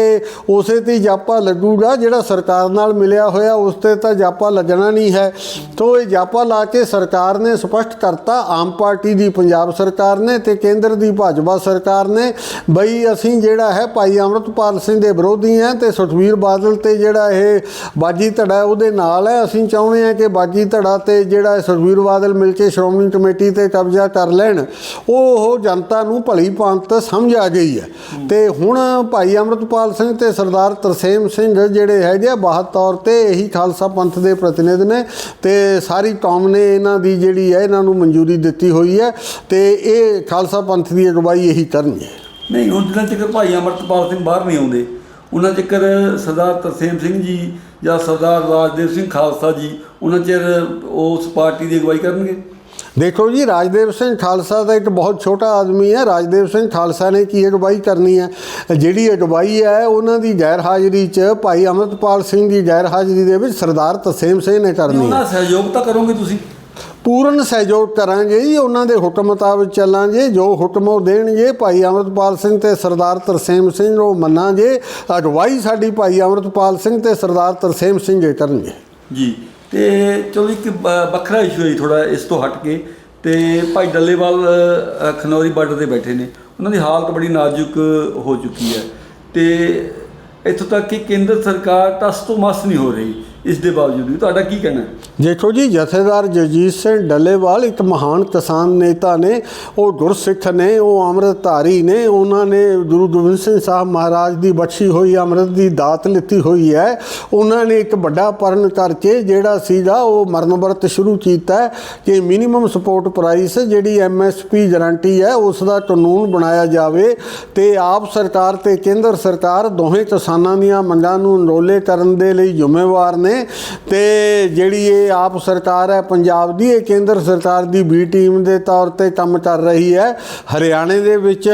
Speaker 1: ਉਸੇ ਤੇ ਜਾਪਾ ਲੱਗੂਗਾ। ਜਿਹੜਾ ਸਰਕਾਰ ਨਾਲ ਮਿਲਿਆ ਹੋਇਆ, ਉਸ ਤੇ ਤਾਂ ਜਾਪਾ ਲੱਗਣਾ ਨਹੀਂ ਹੈ। ਤੋਂ ਇਹ ਜਾਪਾ ਲਾ ਕੇ ਸਰਕਾਰ ਨੇ ਸਪਸ਼ਟ ਕਰਤਾ, ਆਮ ਪਾਰਟੀ ਦੀ ਪੰਜਾਬ ਸਰਕਾਰ ਨੇ ਤੇ ਕੇਂਦਰ ਦੀ ਭਾਜਪਾ ਸਰਕਾਰ ਨੇ, ਬਈ ਅਸੀਂ ਜਿਹੜਾ ਹੈ ਭਾਈ ਅਮਰਤਪਾਲ ਸਿੰਘ ਦੇ ਵਿਰੋਧੀ ਹਾਂ ਤੇ ਸੁਖਵੀਰ ਬਾਦਲ ਤੇ ਜਿਹੜਾ ਇਹ ਬਾਜੀ ਧੜਾ ਉਹਦੇ ਨਾਲ ਹੈ। ਅਸੀਂ ਚਾਹੁੰਦੇ ਹਾਂ ਕਿ ਬਾਜੀ ਧੜਾ ਤੇ ਜਿਹੜਾ ਸੁਖਵੀਰ ਬਾਦਲ ਮਿਲ ਕੇ ਸ਼੍ਰੋਮਣੀ ਕਮੇਟੀ ਤੇ ਕਬਜ਼ਾ ਕਰ ਲੈਣ। ਉਹ ਉਹ ਜਨਤਾ ਨੂੰ ਭਲੀ ਭਾਂਤ ਸਮਝ ਆ ਗਈ ਹੈ। ਤੇ ਹੁਣ ਭਾਈ ਅਮਰਤਪਾਲ ਸਿੰਘ ਤੇ ਸਰਦਾਰ ਤਰਸੇਮ ਸਿੰਘ ਜਿਹੜੇ ਹੈਗੇ ਆ ਬਾਹਰ ਤੌਰ ਤੇ ਇਹੀ ਖਾਲਸਾ ਪੰਥ ਦੇ ਪ੍ਰਤੀਨਿਧ ਨੇ ਤੇ ਸਾਰੀ ਕੌਮ ਨੇ ਇਹਨਾਂ ਦੀ ਜਿਹੜੀ ਹੈ ਇਹਨਾਂ ਨੂੰ ਮਨਜ਼ੂਰੀ ਦਿੱਤੀ ਹੋਈ ਹੈ ਤੇ ਇਹ ਖਾਲਸਾ ਪੰਥ ਦੀ ਅਗਵਾਈ ਇਹੀ ਕਰਨਗੇ।
Speaker 2: ਨਹੀਂ ਹੁਣ ਜਿੰਨਾ ਚਿਰ ਭਾਈ ਅਮਰਤਪਾਲ ਸਿੰਘ ਬਾਹਰ ਨਹੀਂ ਆਉਂਦੇ ਉਹਨਾਂ ਚਿਰ ਸਰਦਾਰ ਤਰਸੇਮ ਸਿੰਘ ਜੀ ਜਾਂ ਸਰਦਾਰ ਰਾਜਦੇਵ ਸਿੰਘ ਖਾਲਸਾ ਜੀ ਉਹਨਾਂ ਚਿਰ ਉਸ ਪਾਰਟੀ ਦੀ ਅਗਵਾਈ ਕਰਨਗੇ?
Speaker 1: ਦੇਖੋ ਜੀ ਰਾਜਦੇਵ ਸਿੰਘ ਖਾਲਸਾ ਦਾ ਇੱਕ ਬਹੁਤ ਛੋਟਾ ਆਦਮੀ ਹੈ। ਰਾਜਦੇਵ ਸਿੰਘ ਖਾਲਸਾ ਨੇ ਕੀ ਅਗਵਾਈ ਕਰਨੀ ਹੈ? ਜਿਹੜੀ ਅਗਵਾਈ ਹੈ ਉਹਨਾਂ ਦੀ ਗੈਰ ਹਾਜ਼ਰੀ 'ਚ ਭਾਈ ਅਮਰਤਪਾਲ ਸਿੰਘ ਦੀ ਗੈਰ ਹਾਜ਼ਰੀ ਦੇ ਵਿੱਚ ਸਰਦਾਰ ਤਸੀਮ ਸਿੰਘ ਨੇ ਕਰਨੀ ਹੈ।
Speaker 2: ਉਹਨਾਂ ਸਹਿਯੋਗ ਤਾਂ ਕਰੋਗੇ ਤੁਸੀਂ?
Speaker 1: ਪੂਰਨ ਸਹਿਯੋਗ ਕਰਾਂਗੇ ਜੀ, ਉਹਨਾਂ ਦੇ ਹੁਕਮ ਮੁਤਾਬਕ ਚੱਲਾਂਗੇ, ਜੋ ਹੁਕਮ ਉਹ ਦੇਣਗੇ, ਭਾਈ ਅਮਰਤਪਾਲ ਸਿੰਘ ਤੇ ਸਰਦਾਰ ਤਰਸੇਮ ਸਿੰਘ ਨੂੰ ਮੰਨਾਂਗੇ ਅਗਵਾਈ ਸਾਡੀ ਭਾਈ ਅਮਰਤਪਾਲ ਸਿੰਘ ਤੇ ਸਰਦਾਰ ਤਰਸੇਮ ਸਿੰਘ ਹੀ ਕਰਨਗੇ।
Speaker 2: ਜੀ, ਤੇ ਚਲੋ ਇੱਕ ਵੱਖਰਾ ਇਸ਼ੂ ਹੈ ਥੋੜਾ ਇਸ ਤੋਂ ਹਟ ਕੇ, ਤੇ ਭਾਈ ਡੱਲੇਵਾਲ ਖਨੌਰੀ ਬਾਰਡਰ ਤੇ ਬੈਠੇ ਨੇ, ਉਹਨਾਂ ਦੀ ਹਾਲਤ ਬੜੀ ਨਾਜ਼ੁਕ ਹੋ ਚੁੱਕੀ ਹੈ। ਤੇ ਇੱਥੋਂ ਤੱਕ ਕਿ ਕੇਂਦਰ ਸਰਕਾਰ ਟਸ ਤੋਂ ਮਸ ਨਹੀਂ ਹੋ ਰਹੀ। ਇਸ ਦੇ ਬਾਵਜੂਦ ਵੀ ਤੁਹਾਡਾ ਕੀ ਕਹਿਣਾ ਹੈ?
Speaker 1: ਦੇਖੋ ਜੀ, ਜਥੇਦਾਰ ਜਗਜੀਤ ਸਿੰਘ ਡੱਲੇਵਾਲ ਇੱਕ ਮਹਾਨ ਕਿਸਾਨ ਨੇਤਾ ਨੇ, ਉਹ ਗੁਰਸਿੱਖ ਨੇ, ਉਹ ਅੰਮ੍ਰਿਤਧਾਰੀ ਨੇ, ਉਹਨਾਂ ਨੇ ਗੁਰੂ ਗੋਬਿੰਦ ਸਿੰਘ ਸਾਹਿਬ ਮਹਾਰਾਜ ਦੀ ਬਖਸ਼ੀ ਹੋਈ, ਅੰਮ੍ਰਿਤ ਦੀ ਦਾਤ ਲਿੱਤੀ ਹੋਈ ਹੈ। ਉਹਨਾਂ ਨੇ ਇੱਕ ਵੱਡਾ ਪਰਨ ਕਰਕੇ ਜਿਹੜਾ ਸੀਗਾ, ਉਹ ਮਰਨ ਵਰਤ ਸ਼ੁਰੂ ਕੀਤਾ ਹੈ ਕਿ ਮਿਨੀਮਮ ਸਪੋਰਟ ਪ੍ਰਾਈਸ ਜਿਹੜੀ ਐਮਐਸਪੀ ਗਾਰੰਟੀ ਹੈ, ਉਸ ਦਾ ਕਾਨੂੰਨ ਬਣਾਇਆ ਜਾਵੇ ਤੇ ਆਪ ਸਰਕਾਰ ਤੇ ਕੇਂਦਰ ਸਰਕਾਰ ਦੋਹੇ ਕਿਸਾਨਾਂ ਦੀਆਂ ਮੰਗਾਂ ਨੂੰ ਅਨਰੋਲੇ ਕਰਨ ਦੇ ਲਈ ਜ਼ਿੰਮੇਵਾਰ ਨੇ। ਤੇ ਜਿਹੜੀ ਇਹ ਆਪ ਸਰਕਾਰ ਹੈ, ਪੰਜਾਬ ਦੀ, ਇਹ ਕੇਂਦਰ ਸਰਕਾਰ ਦੀ ਬੀ ਟੀਮ ਦੇ ਤੌਰ ਤੇ ਕੰਮ ਕਰ ਰਹੀ ਹੈ। ਹਰਿਆਣੇ ਦੇ ਵਿੱਚ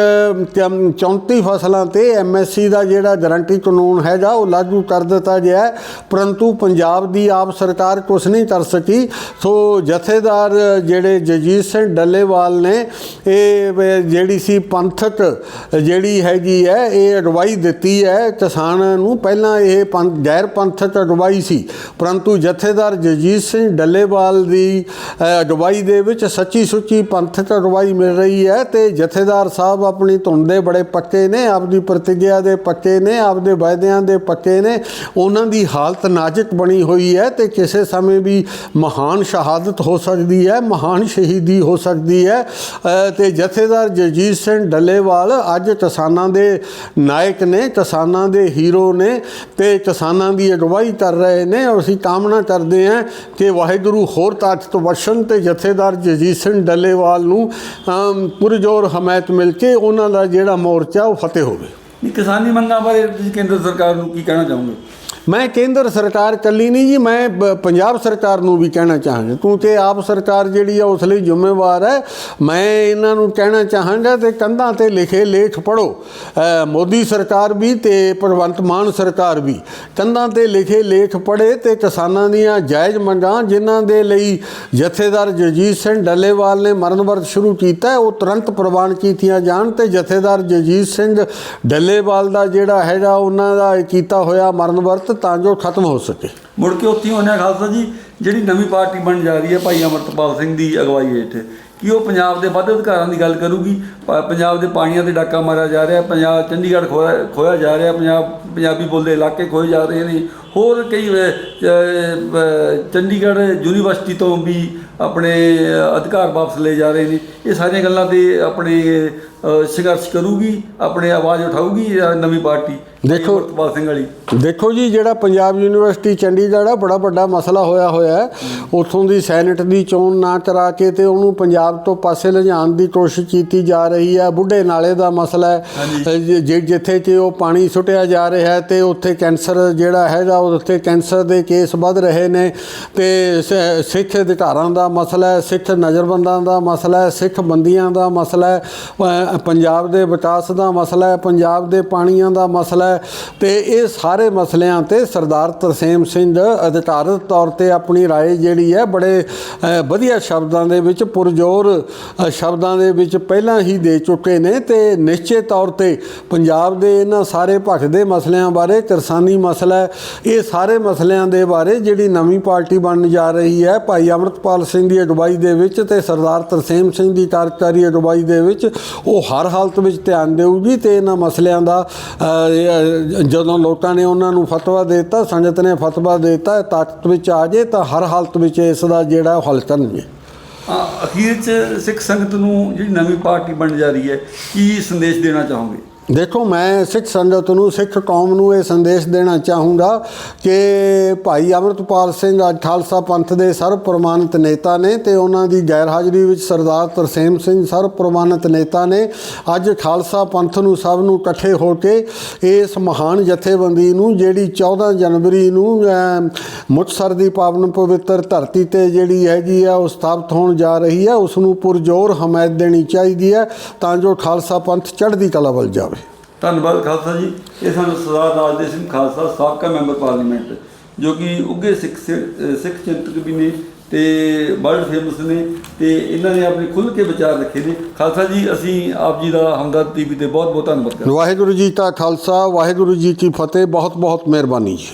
Speaker 1: ਚਮ- 34 ਫਸਲਾਂ ਤੇ ਐਮਐਸਸੀ ਦਾ ਜਿਹੜਾ ਗਰੰਟੀ ਕਾਨੂੰਨ ਹੈਗਾ, ਉਹ ਲਾਗੂ ਕਰ ਦਿੱਤਾ ਗਿਆ ਪਰੰਤੂ ਪੰਜਾਬ ਦੀ ਆਪ ਸਰਕਾਰ ਕੁਝ ਨਹੀਂ ਕਰ ਸਕੀ। ਸੋ ਜਥੇਦਾਰ ਜਿਹੜੇ ਜਗਜੀਤ ਸਿੰਘ ਡੱਲੇਵਾਲ ਨੇ, ਇਹ ਜਿਹੜੀ ਸੀ ਪੰਥਕ, ਜਿਹੜੀ ਹੈਗੀ ਹੈ, ਇਹ ਅਗਵਾਈ ਦਿੱਤੀ ਹੈ ਕਿਸਾਨਾਂ ਨੂੰ। ਪਹਿਲਾਂ ਇਹ ਪੰਥ, ਗੈਰ ਪੰਥਕ ਅਗਵਾਈ ਸੀ। ਪਰੰਤੂ ਜਥੇਦਾਰ ਜਗਜੀਤ ਸਿੰਘ ਡੱਲੇਵਾਲ ਦੀ ਅਗਵਾਈ ਦੇ ਵਿੱਚ ਸੱਚੀ ਸੁੱਚੀ ਪੰਥਕ ਅਗਵਾਈ ਮਿਲ ਰਹੀ ਹੈ ਤੇ ਜਥੇਦਾਰ ਸਾਹਿਬ ਆਪਣੀ ਧੁਨ ਦੇ ਬੜੇ ਪੱਕੇ ਨੇ ਆਪਦੀ ਪ੍ਰਤੀਗਿਆ ਦੇ ਪੱਕੇ ਨੇ ਆਪਦੇ ਵਾਅਦਿਆਂ ਦੇ ਪੱਕੇ ਨੇ ਉਹਨਾਂ ਦੀ ਹਾਲਤ ਨਾਜ਼ੁਕ ਬਣੀ ਹੋਈ ਹੈ ਤੇ ਕਿਸੇ ਸਮੇਂ ਵੀ ਮਹਾਨ ਸ਼ਹਾਦਤ ਹੋ ਸਕਦੀ ਹੈ ਮਹਾਨ ਸ਼ਹੀਦੀ ਹੋ ਸਕਦੀ ਹੈ। ਅ, ਤੇ ਜਥੇਦਾਰ ਜਗਜੀਤ ਸਿੰਘ ਡੱਲੇਵਾਲ ਅੱਜ ਕਿਸਾਨਾਂ ਦੇ ਨਾਇਕ ਨੇ ਕਿਸਾਨਾਂ ਦੇ ਹੀਰੋ ਨੇ ਤੇ ਕਿਸਾਨਾਂ ਦੀ ਅਗਵਾਈ ਕਰ ਰਹੇ ਨੇ ਔਰ ਅਸੀਂ ਕਾਮਨਾ ਕਰਦੇ ਹਾਂ ਕਿ ਵਾਹਿਗੁਰੂ ਹੋਰ ਤਾਕਤ ਬਖਸ਼ਣ ਤੇ ਜਥੇਦਾਰ ਜਗਜੀਤ ਸਿੰਘ ਡੱਲੇਵਾਲ ਨੂੰ ਅਮ, ਪੁਰਜੋਰ ਹਮਾਇਤ ਮਿਲ ਕੇ ਉਹਨਾਂ ਦਾ ਜਿਹੜਾ ਮੋਰਚਾ ਉਹ ਫਤਿਹ ਹੋਵੇ।
Speaker 2: ਕਿਸਾਨੀ ਮੰਗਾਂ ਬਾਰੇ ਤੁਸੀਂ ਕੇਂਦਰ ਸਰਕਾਰ ਨੂੰ ਕੀ ਕਹਿਣਾ ਚਾਹੋਗੇ?
Speaker 1: ਮੈਂ ਕੇਂਦਰ ਸਰਕਾਰ ਕੱਲੀ ਨਹੀਂ ਜੀ, ਮੈਂ ਬ- ਪੰਜਾਬ ਸਰਕਾਰ ਨੂੰ ਵੀ ਕਹਿਣਾ ਚਾਹਾਂਗਾ, ਕਿਉਂਕਿ ਆਪ ਸਰਕਾਰ ਜਿਹੜੀ ਆ ਉਸ ਲਈ ਜ਼ਿੰਮੇਵਾਰ ਹੈ। ਮੈਂ ਇਹਨਾਂ ਨੂੰ ਕਹਿਣਾ ਚਾਹਾਂਗਾ ਤੇ ਕੰਧਾਂ ਤੇ ਲਿਖੇ ਲੇਖ ਪੜੋ ਮੋਦੀ ਸਰਕਾਰ ਵੀ ਤੇ ਭਗਵੰਤ ਮਾਨ ਸਰਕਾਰ ਵੀ। ਕੰਧਾਂ ਤੇ ਲਿਖੇ ਲੇਖ ਪੜੇ ਤੇ ਕਿਸਾਨਾਂ ਦੀਆਂ ਜਾਇਜ਼ ਮੰਗਾਂ, ਜਿਨ੍ਹਾਂ ਦੇ ਲਈ ਜਥੇਦਾਰ ਜਗਜੀਤ ਸਿੰਘ ਡੱਲੇਵਾਲ ਨੇ ਮਰਨ ਵਰਤ ਸ਼ੁਰੂ ਕੀਤਾ, ਉਹ ਤੁਰੰਤ ਪ੍ਰਵਾਨ ਕੀਤੀਆਂ ਜਾਣ ਤੇ ਜਥੇਦਾਰ ਜਗਜੀਤ ਸਿੰਘ ਡੱਲੇਵਾਲ ਦਾ ਜਿਹੜਾ ਹੈਗਾ, ਉਹਨਾਂ ਦਾ ਕੀਤਾ ਹੋਇਆ ਮਰਨ ਵਰਤ ਤਾਂ ਜੋ ਖਤਮ ਹੋ ਸਕੇ।
Speaker 2: ਮੁੜ ਕੇ ਉੱਥੇ ਹੀ ਹੋਣਾ ਖਾਲਸਾ ਜੀ, ਜਿਹੜੀ ਨਵੀਂ ਪਾਰਟੀ ਬਣ ਜਾ ਰਹੀ ਹੈ ਭਾਈ ਅਮਰਤਪਾਲ ਸਿੰਘ ਦੀ ਅਗਵਾਈ ਹੇਠ। ਕਿ ਉਹ ਪੰਜਾਬ ਦੇ ਵੱਧ ਅਧਿਕਾਰਾਂ ਦੀ ਗੱਲ ਕਰੂਗੀ? ਪੰਜਾਬ ਦੇ ਪਾਣੀਆਂ ਤੇ ਡਾਕਾ ਮਾਰਿਆ ਜਾ ਰਿਹਾ, ਪੰਜਾਬ ਚੰਡੀਗੜ੍ਹ ਖੋਇਆ ਖੋਇਆ ਜਾ ਰਿਹਾ, ਪੰਜਾਬ, ਪੰਜਾਬੀ ਬੋਲਦੇ ਇਲਾਕੇ ਖੋਏ ਜਾ ਰਹੇ ਨੇ। ਹੋਰ ਕਈ ਚੰਡੀਗੜ੍ਹ ਯੂਨੀਵਰਸਿਟੀ ਤੋਂ ਵੀ ਆਪਣੇ ਅਧਿਕਾਰ ਵਾਪਸ ਲਏ ਜਾ ਰਹੇ ਨੇ। ਇਹ ਸਾਰੀਆਂ ਗੱਲਾਂ ਤੇ ਆਪਣੇ ਸੰਘਰਸ਼ ਕਰੂਗੀ ਆਪਣੇ ਆਵਾਜ਼ ਉਠਾਊਗੀ ਨਵੀਂ ਪਾਰਟੀ
Speaker 1: ਦੇਖੋ-
Speaker 2: ਅਮਰਤਪਾਲ ਸਿੰਘ ਵਾਲੀ।
Speaker 1: ਦੇਖੋ ਜੀ ਜਿਹੜਾ ਪੰਜਾਬ ਯੂਨੀਵਰਸਿਟੀ ਚੰਡੀਗੜ੍ਹ ਆ ਬੜਾ ਵੱਡਾ ਮਸਲਾ ਹੋਇਆ ਹੋਇਆ ਹੈ। ਉੱਥੋਂ ਦੀ ਸੈਨੇਟ ਦੀ ਚੋਣ ਨਾ ਕਰਾ ਕੇ ਤੇ ਉਹਨੂੰ ਪੰਜਾਬ ਤੋਂ ਪਾਸੇ ਲਿਜਾਣ ਦੀ ਕੋਸ਼ਿਸ਼ ਕੀਤੀ ਜਾ ਰਹੀ ਹੈ। ਬੁੱਢੇ ਨਾਲੇ ਦਾ ਮਸਲਾ ਹੈ। ਜਿੱਥੇ ਕਿ ਉਹ ਪਾਣੀ ਸੁੱਟਿਆ ਜਾ ਰਿਹਾ ਹੈ ਤੇ ਉੱਥੇ ਕੈਂਸਰ ਜਿਹੜਾ ਹੈਗਾ ਉੱਥੇ ਕੈਂਸਰ ਦੇ ਕੇਸ ਵੱਧ ਰਹੇ ਨੇ ਤੇ ਸ- ਸਿੱਖ ਅਧਿਕਾਰਾਂ ਦਾ ਮਸਲਾ ਹੈ ਸਿੱਖ ਨਜ਼ਰਬੰਦਾਂ ਦਾ ਮਸਲਾ ਹੈ ਸਿੱਖ ਬੰਦੀਆਂ ਦਾ ਮਸਲਾ ਹੈ ਅ, ਪੰਜਾਬ ਦੇ ਵਿਕਾਸ ਦਾ ਮਸਲਾ ਹੈ ਪੰਜਾਬ ਦੇ ਪਾਣੀਆਂ ਦਾ ਮਸਲਾ ਹੈ ਤੇ ਇਹ ਸਾਰੇ ਮਸਲਿਆਂ ਤੇ ਸਰਦਾਰ ਤਰਸੇਮ ਸਿੰਘ ਅਧਿਕਾਰਤ ਤੌਰ ਤੇ ਆਪਣੀ رائے ਜਿਹੜੀ ਹੈ ਬੜੇ ਅ, ਵਧੀਆ ਸ਼ਬਦਾਂ ਦੇ ਵਿੱਚ ਪੁਰਜੋਰ ਅ, ਸ਼ਬਦਾਂ ਦੇ ਵਿੱਚ ਪਹਿਲਾਂ ਹੀ ਦੇ ਚੁੱਕੇ ਨੇ ਤੇ ਨਿਸ਼ਚਿਤ ਤੌਰ ਤੇ ਪੰਜਾਬ ਦੇ ਇਹਨਾਂ ਸਾਰੇ ਭਖਦੇ ਮਸਲਿਆਂ ਬਾਰੇ ਕਿਰਸਾਨੀ ਮਸਲਾ ਹੈ, ਇਹ ਸਾਰੇ ਮਸਲਿਆਂ ਦੇ ਬਾਰੇ ਜਿਹੜੀ ਨਵੀਂ ਪਾਰਟੀ ਬਣਨ ਜਾ ਰਹੀ ਹੈ ਭਾਈ ਅਮਰਤਪਾਲ ਸਿੰਘ ਦੀ ਅਗਵਾਈ ਦੇ ਵਿੱਚ ਤੇ ਸਰਦਾਰ ਤਰਸੇਮ ਸਿੰਘ ਦੀ ਕਾਰਜਕਾਰੀ ਅਗਵਾਈ ਦੇ ਵਿੱਚ ਉਹ ਹਰ ਹਾਲਤ ਵਿੱਚ ਧਿਆਨ ਦੇਊਗੀ ਤੇ ਇਹਨਾਂ ਮਸਲਿਆਂ ਦਾ ਜਦੋਂ ਲੋਕਾਂ ਨੇ ਉਹਨਾਂ ਨੂੰ ਫਤਵਾ ਦੇ ਦਿੱਤਾ ਸੰਗਤ ਨੇ ਫਤਵਾ ਦੇ ਦਿੱਤਾ ਤਾਕਤ ਵਿੱਚ ਆ ਜੇ ਤਾਂ ਹਰ ਹਾਲਤ ਵਿੱਚ ਇਸ ਦਾ ਜਿਹੜਾ ਉਹ ਹੱਲ ਕਰਨਗੇ।
Speaker 2: ਆ, ਅਖੀਰ ਚ ਸਿੱਖ ਸੰਗਤ ਨੂੰ ਜਿਹੜੀ ਨਵੀਂ ਪਾਰਟੀ ਬਣ ਜਾ ਰਹੀ ਹੈ ਕੀ ਸੰਦੇਸ਼ ਦੇਣਾ ਚਾਹੋਗੇ?
Speaker 1: ਦੇਖੋ, ਮੈਂ ਸਿੱਖ ਸੰਗਤ ਨੂੰ, ਸਿੱਖ ਕੌਮ ਨੂੰ ਇਹ ਸੰਦੇਸ਼ ਦੇਣਾ ਚਾਹੂੰਗਾ ਕਿ ਭਾਈ ਅਮਰਤਪਾਲ ਸਿੰਘ ਅੱਜ ਖਾਲਸਾ ਪੰਥ ਦੇ ਸਰਵ ਪ੍ਰਮਾਣਿਤ ਨੇਤਾ ਨੇ ਤੇ ਉਹਨਾਂ ਦੀ ਗੈਰ ਹਾਜ਼ਰੀ ਵਿੱਚ ਸਰਦਾਰ ਤਰਸੇਮ ਸਿੰਘ ਸਰਬ ਪ੍ਰਮਾਣਿਤ ਨੇਤਾ ਨੇ ਅੱਜ ਖਾਲਸਾ ਪੰਥ ਨੂੰ ਸਭ ਨੂੰ ਇਕੱਠੇ ਹੋ ਕੇ ਇਸ ਮਹਾਨ ਜਥੇਬੰਦੀ ਨੂੰ, ਜਿਹੜੀ 14 ਜਨਵਰੀ ਨੂੰ ਮੁਕਤਸਰ ਦੀ ਪਾਵਨ ਪਵਿੱਤਰ ਧਰਤੀ ਤੇ ਜਿਹੜੀ ਹੈਗੀ ਆ, ਉਹ ਸਥਾਪਿਤ ਹੋਣ ਜਾ ਰਹੀ ਹੈ ਉਸ ਨੂੰ ਪੁਰਜੋਰ ਹਮਾਇਤ ਦੇਣੀ ਚਾਹੀਦੀ ਹੈ ਤਾਂ ਜੋ ਖਾਲਸਾ ਪੰਥ ਚੜ੍ਹਦੀ ਕਲਾ ਵੱਲ ਜਾਵੇ।
Speaker 2: ਧੰਨਵਾਦ ਖਾਲਸਾ ਜੀ। ਇਹ ਸਾਨੂੰ ਸਰਦਾਰ ਰਾਜਦੇਵ ਸਿੰਘ ਖਾਲਸਾ, ਸਾਬਕਾ ਮੈਂਬਰ ਪਾਰਲੀਮੈਂਟ, ਜੋ ਕਿ ਉੱਗੇ ਸਿੱਖ ਸਿ- ਸਿੱਖ ਚਿੰਤਕ ਵੀ ਨੇ ਤੇ ਵਰਲਡ ਫੇਮਸ ਨੇ ਤੇ ਇਹਨਾਂ ਨੇ ਆਪਣੇ ਖੁੱਲ੍ਹ ਕੇ ਵਿਚਾਰ ਰੱਖੇ ਨੇ। ਖਾਲਸਾ ਜੀ, ਅਸੀਂ ਆਪ ਜੀ ਦਾ ਹਮਦਰਦ ਟੀਵੀ ਤੇ ਬਹੁਤ ਬਹੁਤ ਧੰਨਵਾਦ ਕਰਦੇ
Speaker 1: ਵਾਹਿਗੁਰੂ ਜੀ ਕਾ ਖਾਲਸਾ, ਵਾਹਿਗੁਰੂ ਜੀ ਕੀ ਫਤਿਹ। ਬਹੁਤ ਬਹੁਤ ਮਿਹਰਬਾਨੀ ਜੀ।